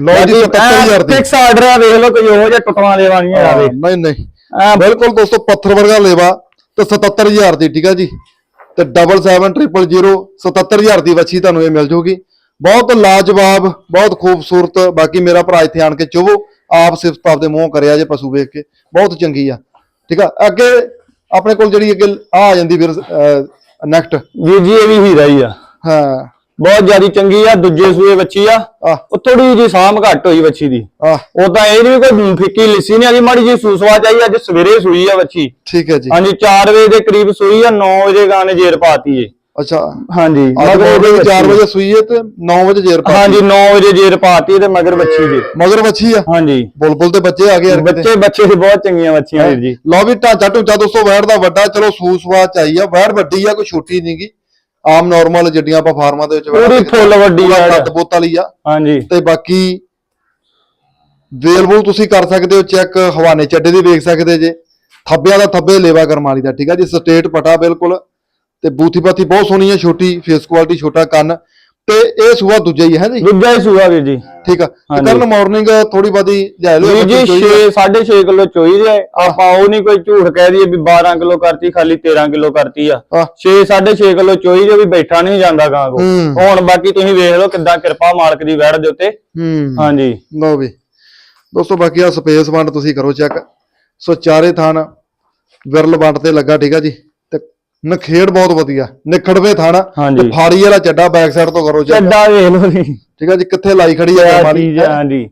ਲਓ ਜੀ 77000 ਦੀ। ਫਿਕਸ ਆਰਡਰ ਆ ਵੇਖ ਲਓ ਕੋਈ ਉਹੋ ਜਿਹਾ ਟੁੱਟਵਾਂ ਦੇਵਾ ਨਹੀਂ ਹਾਂ, ਆਵੇ। ਨਹੀਂ ਨਹੀਂ। ਬਿਲਕੁਲ ਦੋਸਤੋ ਪੱਥਰ ਵਰਗਾ ਲੇਵਾ ਤੇ 77000 ਦੀ ਠੀਕ ਆ ਜੀ? ਤੇ 7700 77000 ਦੀ ਵੱਛੀ ਤੁਹਾਨੂੰ ਇਹ ਮਿਲ ਜੂਗੀ। ਬਹੁਤ ਲਾਜਵਾਬ ਬਹੁਤ ਖੂਬਸੂਰਤ ਬਾਕੀ ਮੇਰਾ ਭਰਾ ਇੱਥੇ ਆਣ ਕੇ ਚੁਵੋ ਆਪ ਸਿਫਤ ਆਪਦੇ ਮੂੰਹ ਕਰਿਆ ਜੇ ਪਸ਼ੂ ਵੇਖ ਕੇ। ਬਹੁਤ ਚੰਗੀ ਆ। ਠੀਕ ਆ? ਅੱਗੇ ਆਪਣੇ ਕੋਲ ਜਿਹੜੀ ਅੱਗੇ ਆ ਆ ਜਾਂਦੀ ਫਿਰ ਨੈਕਸਟ ਵੀਰ ਜੀ ਇਹ ਵੀ ਹੀਰਾ ਹੀ ਆ। ਹਾਂ। ਬਹੁਤ ਜਿਆਦੀ ਚੰਗੀ ਆ ਦੂਜੇ ਸੂਏ ਬੱਚੀ ਆ। ਉਹ ਥੋੜੀ ਜੀ ਸਾਂਭ ਘੱਟ ਹੋਈ ਬੱਚੀ ਦੀ। ਉਹ ਤਾਂ ਇਹ ਨਹੀਂ ਕੋਈ ਫਿੱਕੀ ਲਿੱਸੀ ਨਹੀਂ ਆਦੀ ਮਾੜੀ ਜੀ ਸੂਸਵਾ ਚਾਹੀ ਅੱਜ ਸਵੇਰੇ ਸੂਈ ਆ ਬੱਚੀ ਠੀਕ ਹੈ ਜੀ। ਹਾਂਜੀ 4 ਵਜੇ ਦੇ ਕਰੀਬ ਸੂਈ ਆ 9 ਵਜੇ ਗਾਣੇ ਜੇਰ ਪਾਤੀ ਏ। ਅੱਛਾ। ਹਾਂਜੀ ਮਗਰ ਉਹਦੀ 4 ਬੱਚੀ। ਵਜੇ ਸੂਈ ਹੈ ਤੇ 9 ਵਜੇ ਜੇਰ ਪਾ ਹਾਂਜੀ 9 ਵਜੇ ਜੇਰ ਪਾਤੀ ਤੇ ਮਗਰ ਬੱਚੀ ਜੇ ਮਗਰ ਵੱਛੀ ਆ? ਹਾਂਜੀ। ਬੁਲਬੁਲ ਦੇ ਬੱਚੇ ਆ ਗਏ ਯਾਰ। ਬੱਚੇ ਬੱਚੇ ਬਹੁਤ ਚੰਗੀਆਂ ਬੱਚੀਆਂ ਵੀਰ ਜੀ। ਲਓ ਵੀ ਢਾਂਚਾ ਢੁੰਚਾ ਦੋਸਤੋ ਵੈੜ ਦਾ ਵੱਡਾ ਚਲੋ ਸੂਸਵਾ ਚਾਈ ਆ ਵੈੜ ਵੱਡੀ ਆ ਕੋਈ ਛੋਟੀ ਨਹੀਂਗੀ ਆਮ ਨਾਰਮਲ ਜਿੱਡੀਆਂ ਆਪਾਂ ਫਾਰਮਾਂ ਦੇ ਵਿੱਚ ਪੂਰੀ ਫੁੱਲ ਵੱਡੀ ਵੈੜ। ਕੱਦ ਬੋਤ ਵਾਲੀ ਆ। ਹਾਂਜੀ। ਤੇ ਬਾਕੀ ਵੇਲਬੂਲ ਤੁਸੀਂ ਕਰ ਸਕਦੇ ਹੋ ਚੈੱਕ ਹਵਾਨੇ ਚੱਡੇ ਦੀ ਵੇਖ ਸਕਦੇ ਜੇ। ਥੱਬਿਆਂ ਦਾ ਥੱਬੇ ਲੇਵਾ ਕਰਮਾਲੀ ਦਾ ਠੀਕ ਆ ਜੀ? ਸਟੇਟ ਪਟਾ ਬਿਲਕੁਲ। ਤੇ ਬੂਥੀ ਪਾਥੀ ਬਹੁਤ ਸੋਹਣੀ ਹੈ ਛੋਟੀ ਫੇਸ ਕੁਆਲਿਟੀ ਛੋਟਾ ਕੰਨ। ਤੇ ਇਹ ਸੂਆ ਦੂਜਾ ਹੀ ਹੈ ਜੀ? ਦੂਜਾ ਹੀ ਸੂਆ ਵੀਰ ਜੀ। ਠੀਕ ਆ। ਤੇ। ਕੱਲ ਮਾਰਨਿੰਗ ਥੋੜੀ ਬਾਦੀ ਲੈ ਲਓ ਵੀਰ ਜੀ 6 6.5 ਕਿਲੋ ਚੋਈ ਦੇ ਆਪਾਂ ਉਹ ਨਹੀਂ ਕੋਈ ਝੂਠ ਕਹਿ ਦਈਏ ਵੀ 12 ਕਿਲੋ ਕਰਤੀ ਖਾਲੀ 13 ਕਿਲੋ ਕਰਤੀ ਆ। ਆ 6 6.5 ਕਿਲੋ ਚੋਈ ਦੇ ਵੀ ਬੈਠਾ ਨਹੀਂ ਜਾਂਦਾ ਗਾਂ ਕੋ। ਹੁਣ ਬਾਕੀ ਤੁਸੀਂ ਵੇਖ ਲਓ ਕਿੱਦਾਂ ਕਿਰਪਾ ਮਾਲਕ ਦੀ ਵੜ ਦੇ ਉੱਤੇ। ਹਾਂਜੀ। ਲਓ ਵੀ। ਦੋਸਤੋ ਬਾਕੀ ਆ ਸਪੇਸ ਵੰਡ ਤੁਸੀਂ ਕਰੋ ਚੈੱਕ ਸੋ ਚਾਰੇ ਥਾਨ ਵਿਰਲ ਵੰਡ ਤੇ ਲੱਗਾ ਠੀਕ ਆ ਜੀ? ਨਖੇੜ ਬਹੁਤ ਵਧੀਆ। ਨਿਖੜਵੇਂ ਹਾਂਜੀ। ਤੇ ਫਾੜੀ ਵਾਲਾ ਚੱਡਾ ਬੈਕ ਸਾਈਡ ਤੋਂ ਕਰੋ ਚੈੱਕ ਚੱਡਾ ਵੇਖ ਲਓ ਜੀ। ਠੀਕ ਆ ਜੀ ਕਿੱਥੇ ਲਾਈ ਖੜੀ ਆ ਕਰਮਾਲੀ ਚੀਜ਼ ਆ, ਹਾਂਜੀ।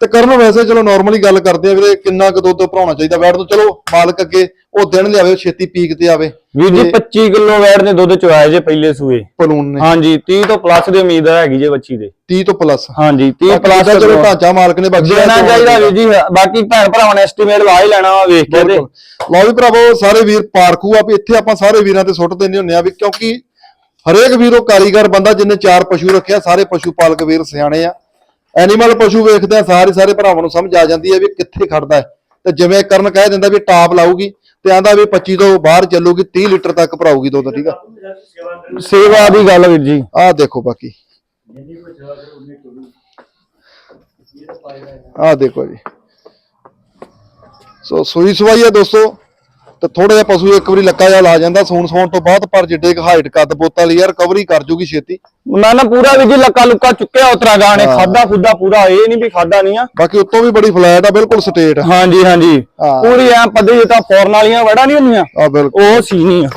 ਤੇ ਕਰਨ ਵੈਸੇ ਚਲੋ ਨਾਰਮਲੀ ਗੱਲ ਕਰਦੇ ਆ ਵੀਰੇ ਕਿੰਨਾ ਕੁ ਦੁੱਧ ਭਰਾਉਣਾ ਚਾਹੀਦਾ। ਵੈੜ ਤੋਂ ਚਲੋ ਮਾਲਕ ਅੱਗੇ ਉਹ ਦਿਨ ਲਿਆਵੇ ਛੇਤੀ ਪੀਕ ਤੇ ਆਵੇ। ਵੀਰ ਜੀ 25 ਕਿਲੋ ਵੈੜ ਨੇ ਦੁੱਧ ਚੁਆਇਆ ਜੇ ਪਹਿਲੇ ਸੂਏ। ਪਲੂਨ ਨੇ। ਹਾਂਜੀ 30 ਤੋਂ ਪਲੱਸ ਦੀ ਉਮੀਦ ਹੈਗੀ ਜੇ ਬੱਚੀ ਦੇ। 30 ਤੋਂ ਪਲੱਸ ਹਾਂਜੀ 30 ਪਲੱਸ ਚਲੋ ਢਾਂਚਾ ਮਾਲਕ ਨੇ ਬਖਸ਼ਿਆ ਦੇਣਾ ਚਾਹੀਦਾ ਵੀਰ ਜੀ ਬਾਕੀ ਭੈਣ ਭਰਾਵਾਂ ਨੇ ਐਸਟੀਮੇਟ ਲਾ ਹੀ ਲੈਣਾ ਵਾ ਵੇਖ ਕੇ ਤੇ। ਲਓ ਵੀ ਭਰਾਵੋ ਸਾਰੇ ਵੀਰ ਪਾਰਖੂ ਆ ਵੀ ਇੱਥੇ ਆਪਾਂ ਸਾਰੇ ਵੀਰਾਂ ਤੇ ਸੁੱਟ ਦਿੰਦੇ ਹੁੰਦੇ ਆ ਵੀ ਕਿਉਂਕਿ ਹਰੇਕ ਵੀਰ ਉਹ ਕਾਰੀਗਰ ਬੰਦਾ ਜਿੰਨੇ ਚਾਰ ਪਸ਼ੂ ਰੱਖਿਆ ਸਾਰੇ ਪਸ਼ੂ ਪਾਲਕ ਵੀਰ ਸਿਆਣੇ ਆ। ਐਨੀਮਲ ਪਸ਼ੂ ਵੇਖਦੇ ਆ ਸਾਰੇ ਸਾਰੇ ਭਰਾਵਾਂ ਨੂੰ ਸਮਝ ਆ ਜਾਂਦੀ ਹੈ ਵੀ ਕਿੱਥੇ ਖੜਦਾ ਹੈ। ਤੇ ਜਿਵੇਂ ਕਰਨ ਕਹਿ ਦਿੰਦਾ ਵੀ ਟਾਪ ਲਾਊਗੀ ਤੇ ਆਂਦਾ ਵੀ 25 ਤੋਂ ਬਾਹਰ ਚੱਲੂਗੀ 30 ਲੀਟਰ ਤੱਕ ਭਰਾਊਗੀ ਦੁੱਧ, ਠੀਕ ਆ? ਸੇਵਾ ਦੀ ਗੱਲ ਵੀਰ ਜੀ। ਆਹ ਦੇਖੋ ਬਾਕੀ। ਆਹ ਦੇਖੋ ਜੀ। ਸੋ ਸੂਈ ਸਵਾਈ ਆ ਦੋਸਤੋ। ਤੇ ਥੋੜਾ ਜਿਹਾ ਪਸ਼ੂ ਇੱਕ ਵਾਰੀ ਲੱਕਾ ਜਿਹਾ ਲਾ ਜਾਂਦਾ ਸੌਣ ਸੌਣ ਤੋਂ ਬਾਅਦ ਪਰ ਜਿੱਡੇ ਕ ਹਾਈਟ ਕੱਦ ਬੋਤਾ ਲਈ ਯਾਰ ਕਵਰੀ ਕਰ ਜੂਗੀ ਛੇਤੀ। ਨਾ ਨਾ ਪੂਰਾ ਵੀਰ ਜੀ ਲੱਕਾ ਲੁੱਕਾ ਚੁੱਕਿਆ ਉਤਰਾ ਗਾਣੇ ਖਾਦਾ ਖੁੱਦਾ ਪੂਰਾ ਇਹ ਨਹੀਂ ਵੀ ਖਾਦਾ ਨਹੀਂ ਆ। ਬਾਕੀ ਉੱਤੋਂ ਵੀ ਬੜੀ ਫਲੈਟ ਆ ਬਿਲਕੁਲ ਸਟੇਟ ਹਾਂਜੀ ਹਾਂਜੀ। ਪੂਰੀ ਐ ਪੱਧਰੀ ਤਾਂ ਫੋਰਨ ਵਾਲੀਆਂ ਵੜਾ ਨਹੀਂ ਹੁੰਦੀਆਂ? ਆ ਬਿਲਕੁਲ। ਉਹ ਸੀ ਨਹੀਂ ਆ।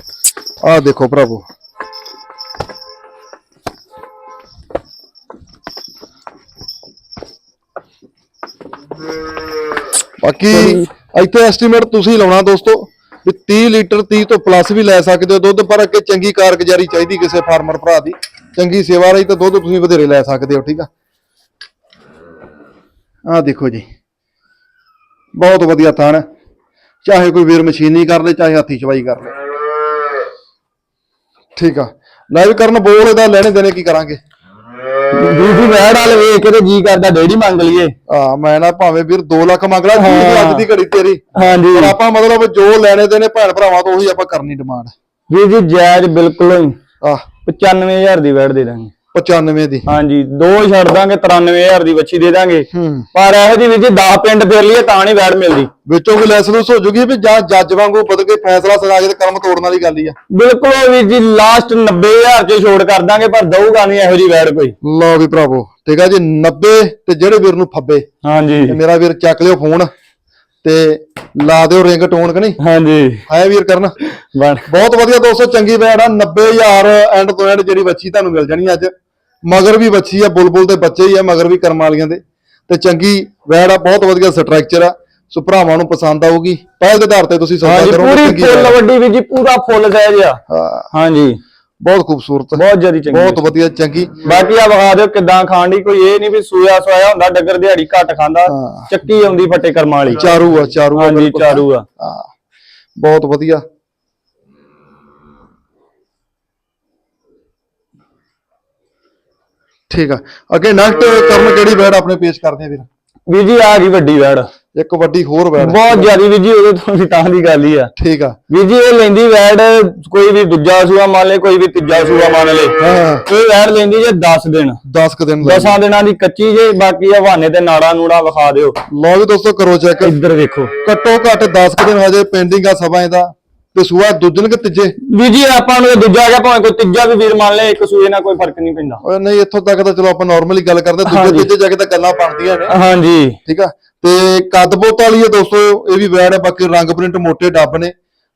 ਆ ਦੇਖੋ ਭਰਾਵੋ। ਬਾਕੀ ਇੱਥੇ ਐਸਟੀਮੇਟ ਤੁਸੀਂ ਲਾਉਣਾ ਦੋਸਤੋ। ਵੀ 30 ਲੀਟਰ 30 ਤੋਂ ਪਲੱਸ ਵੀ ਲੈ ਸਕਦੇ ਹੋ ਦੁੱਧ, ਪਰ ਅੱਗੇ ਚੰਗੀ ਕਾਰਗੁਜ਼ਾਰੀ ਚਾਹੀਦੀ ਕਿਸੇ ਫਾਰਮਰ ਭਰਾ ਦੀ। ਚੰਗੀ ਸੇਵਾ ਰਹੀ ਤਾਂ ਦੁੱਧ ਤੁਸੀਂ ਵਧੇਰੇ ਲੈ ਸਕਦੇ ਹੋ, ਠੀਕ ਆ? ਆ ਦੇਖੋ ਜੀ। ਬਹੁਤ ਵਧੀਆ ਥਾਣ ਚਾਹੇ ਕੋਈ ਵੀਰ ਮਸ਼ੀਨੀ ਕਰ ਲੇ, ਚਾਹੇ ਹੱਥੀ ਚਵਾਈ ਕਰ ਲੇ। ਠੀਕ ਆ। ਲਾਈਵ ਕਰਨ ਬੋਲ ਇਹਦਾ ਲੈਣੇ ਦੇਣੇ ਕੀ ਕਰਾਂਗੇ? ਵੀਰ ਜੀ ਵੈੜ ਵਾਲੇ ਵੇਖ ਕੇ ਤੇ ਜੀ ਕਰਦਾ ਡੇੜੀ ਮੰਗ ਲਈਏ। ਆ ਮੈਂ ਨਾ ਭਾਵੇਂ ਵੀਰ 2 ਲੱਖ ਮੰਗ ਲਾ ਜੀ ਅੱਜ ਦੀ ਘੜੀ ਤੇਰੀ। ਹਾਂਜੀ। ਪਰ ਆਪਾਂ ਮਤਲਬ ਜੋ ਲੈਣੇ ਦੇਣੇ ਭੈਣ ਭਰਾਵਾਂ ਤੋਂ ਉਹੀ ਆਪਾਂ ਕਰਨੀ ਡਿਮਾਂਡ ਵੀਰ ਜੀ ਜਾਇਜ਼ ਬਿਲਕੁਲ ਹੀ। ਆ 95000 ਦੀ ਵੈੜ ਦੇ ਦਾਂਗੇ। 95 ਦੀ। ਹਾਂਜੀ ਦੋ ਛੱਡ ਦਾਂਗੇ 93000 ਦੀ ਬੱਚੀ ਦੇ ਦਾਂਗੇ। ਪਰ ਇਹੋ ਜੀ ਜੀ 10 ਪਿੰਡ ਫਿਰ ਲਈਏ ਤਾਂ ਨਹੀਂ ਵੈੜ ਮਿਲਦੀ। ਵਿੱਚੋਂ ਕੋਈ ਲੈਸਲੂਸ ਹੋ ਜੂਗੀ ਵੀ ਜਾਂ ਜੱਜ ਵਾਂਗੂ ਬਦਲ ਕੇ ਫੈਸਲਾ ਕੇ ਤੇ ਕਰਮ ਤੋੜਨ ਵਾਲੀ ਗੱਲ ਹੀ ਆ। ਬਿਲਕੁਲ ਵੀਰ ਜੀ ਲਾਸਟ 90000 ਚ ਛੋੜ ਕਰ ਦਾਂਗੇ ਪਰ ਦਊਗਾ ਨਹੀਂ ਇਹੋ ਜੀ ਵੈੜ ਕੋਈ। ਲਓ ਵੀ ਭਰਾਵੋ ਠੀਕ ਆ ਜੀ 90 ਤੇ ਜਿਹੜੇ ਵੀਰ ਨੂੰ ਫੱਬੇ। ਹਾਂਜੀ। ਮੇਰਾ ਵੀਰ ਚੱਕ ਲਿਓ ਫੋਨ। ਤੇ ਲਾ ਦਿਓ ਰਿੰਗ ਟੋਨ ਕਿ ਨਹੀਂ? ਹਾਂਜੀ। ਹੈ ਵੀਰ ਕਰਨ? ਬਣ। ਬਹੁਤ ਵਧੀਆ ਦੋਸਤੋ ਚੰਗੀ ਵੈੜ ਆ। 90000 ਐਂਡ ਤੋਂ ਐਂਡ ਜਿਹੜੀ ਬੱਚੀ ਤੁਹਾਨੂੰ ਮਿਲ ਜਾਣੀ ਅੱਜ। ਮਗਰ ਵੀ ਬੱਚੀ ਆ ਬੁਲਬੁਲ ਦੇ ਬੱਚੇ ਹੀ ਆ ਮਗਰ ਵੀ ਕਰਮ ਵਾਲੀਆਂ ਦੇ। ਤੇ ਚੰਗੀ ਵੈੜ ਆ ਬਹੁਤ ਵਧੀਆ ਸਟਰਕਚਰ ਆ। ਸੋ ਭਰਾਵਾਂ ਨੂੰ ਪਸੰਦ ਆਊਗੀ। ਪਹਿਲ ਦੇ ਆਧਾਰ ਤੇ ਤੁਸੀਂ ਸੌਦਾ ਹਾਂਜੀ ਕਰੋ ਪੂਰੀ ਫੁੱਲ ਵੱਡੀ ਵੀਰ ਜੀ ਪੂਰਾ ਫੁੱਲ ਸਾਈਜ਼ ਆ। ਹਾਂ। ਹਾਂਜੀ। ਬਹੁਤ ਖੂਬਸੂਰਤ। ਬਹੁਤ ਜ਼ਿਆਦਾ ਚੰਗੀ ਬਹੁਤ ਵਧੀਆ ਚੰਗੀ। ਬਾਕੀ ਆ ਵਿਖਾ ਦਿਓ ਕਿਦਾਂ ਖਾਣ ਦੀ ਕੋਈ ਇਹ ਨਹੀਂ ਵੀ ਸੂਆ ਸੋਇਆ ਹੁੰਦਾ ਡੱਗਰ ਦਿਹਾੜੀ ਘੱਟ ਖਾਂਦਾ ਚੱਕੀ ਆਉਂਦੀ ਫੱਟੇ ਕਰਮਾਂ ਵਾਲੀ। ਚਾਰੂ ਆ ਚਾਰੂ ਆ ਹਾਂਜੀ ਚਾਰੂ ਆ। ਬਹੁਤ ਵਧੀਆ। ਠੀਕ ਆ। ਅੱਗੇ ਨੈਕਸਟ ਕਰਨ ਕਿਹੜੀ ਵੈੜ ਆਪਣੇ ਪੇਸ਼ ਕਰਦੇ ਆ ਵੀਰ ਵੀਰ ਜੀ ਆ ਗਈ ਵੱਡੀ ਵੈੜ ਇੱਕ ਵੱਡੀ ਹੋਰ ਬੈਡ ਬਹੁਤ ਜ਼ਿਆਦੀ ਵੀਰ ਜੀ ਉਹਦੇ ਤੋਂ ਤਾਂ ਦੀ ਗੱਲ ਹੀ ਆ। ਠੀਕ ਆ। ਵੀਰ ਜੀ ਇਹ ਲੈਂਦੀ ਵੈੜ ਕੋਈ ਵੀ ਦੂਜਾ ਸੂਆ ਮੰਨ ਲੇ ਕੋਈ ਵੀ ਤੀਜਾ ਸੂਆ ਮੰਨ ਲੇ ਹਾਂ। ਇਹ ਵੈੜ ਲੈਂਦੀ ਜੇ 10 ਦਿਨ। 10 ਕ ਦਿਨ ਲੱਗੇ। ਦਸਾਂ ਦਿਨਾਂ ਦੀ ਕੱਚੀ ਜੇ ਬਾਕੀ ਹਵਾਨੇ ਤੇ ਨਾੜਾ ਨੂੜਾ ਵਿਖਾ ਦਿਓ। ਲਓ ਵੀ ਦੋਸਤੋ ਕਰੋ ਚੈੱਕ ਇੱਧਰ ਵੇਖੋ। ਘੱਟੋ ਘੱਟ 10 ਕ ਦਿਨ ਹਜੇ ਪੈਂਡਿੰਗ ਆ ਸਭਾ ਇਹਦਾ ਤੇ ਸੂਆ ਦੂਜਨ ਕਿ ਤੀਜੇ? ਵੀਰ ਜੀ ਆਪਾਂ ਨੂੰ ਇਹ ਦੂਜਾ ਜਾਂ ਭਾਵੇਂ ਕੋਈ ਤੀਜਾ ਵੀ ਵੀਰ ਮੰਨ ਲੇ ਇੱਕ ਸੂਏ ਨਾਲ ਕੋਈ ਫ਼ਰਕ ਨਹੀਂ ਪੈਂਦਾ। ਓਏ ਨਹੀਂ ਇੱਥੋਂ ਤੱਕ ਤਾਂ ਚਲੋ ਆਪਾਂ ਨਾਰਮਲੀ ਗੱਲ ਕਰਦੇ ਦੂਜੇ। ਤੀਜੇ ਜਾ ਕੇ ਤਾਂ ਗੱਲਾਂ ਬਣਦੀਆਂ ਨੇ। ਹਾਂਜੀ। ਠੀਕ ਆ? ਤੇ ਕੱਦ ਬੋਤ ਵਾਲੀ ਹੈ ਦੋਸਤੋ ਇਹ ਵੀ ਵੈੜ ਹੈ ਬਾਕੀ ਰੰਗ ਪ੍ਰਿੰਟ ਮੋٹے ਡੱਬ ਨੇ।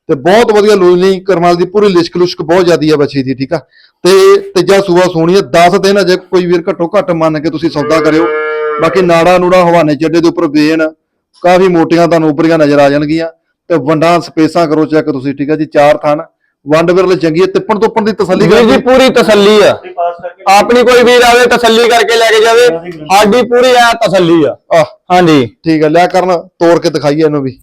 ਤੇ ਬਹੁਤ ਵਧੀਆ ਲੂਜਨੀ ਕਰਮਾਲ ਦੀ ਪੂਰੀ ਲਿਸ਼ਕ ਲੁਸ਼ਕ ਬਹੁਤ ਜ਼ਿਆਦੀ ਹੈ ਬੱਚੀ ਦੀ ਠੀਕ ਆ? ਤੇ ਤੀਜਾ ਸੂਆ ਸੋਹਣੀ ਹੈ 10 ਦਿਨ ਅਜੇ ਕੋਈ ਵੀਰ ਘੱਟੋ ਘੱਟ ਮੰਨ ਕੇ ਤੁਸੀਂ ਸੌਦਾ ਕਰਿਓ। ਬਾਕੀ ਨਾੜਾ ਨੂੜਾ ਹਵਾਨੇ ਚੱਡੇ ਦੇ ਉੱਪਰ ਵੇਨ ਕਾਫੀ ਮੋਟੀਆਂ ਤੁਹਾਨੂੰ ਉਪਰੀਆਂ ਨਜ਼ਰ ਆ ਜਾਣਗੀਆਂ। ਤੇ ਵੰਡਾਂ ਸਪੇਸਾਂ ਕਰੋ ਚੈੱਕ ਤੁਸੀਂ ਠੀਕ ਆ ਜੀ ਚਾਰ ਥਣ। ਵੰਡ ਵਿਰਲ ਚੰਗੀ ਹੈ ਤਿੱਪਣ ਤੋਪਣ ਦੀ ਤਸੱਲੀ ਵੀਰ ਜੀ ਕਰੋ ਪੂਰੀ ਤਸੱਲੀ ਆ। ਆਪਣੀ ਕੋਈ ਵੀਰ ਆਵੇ ਤਸੱਲੀ ਕਰਕੇ ਲੈ ਕੇ ਜਾਵੇ। ਸਾਡੀ ਪੂਰੀ ਐ ਤਸੱਲੀ ਆ। ਆਹ ਹਾਂਜੀ। ਠੀਕ ਹੈ ਲਿਆ ਕਰਨ ਤੋੜ ਕੇ ਦਿਖਾਈਏ ਇਹਨੂੰ ਵੀ।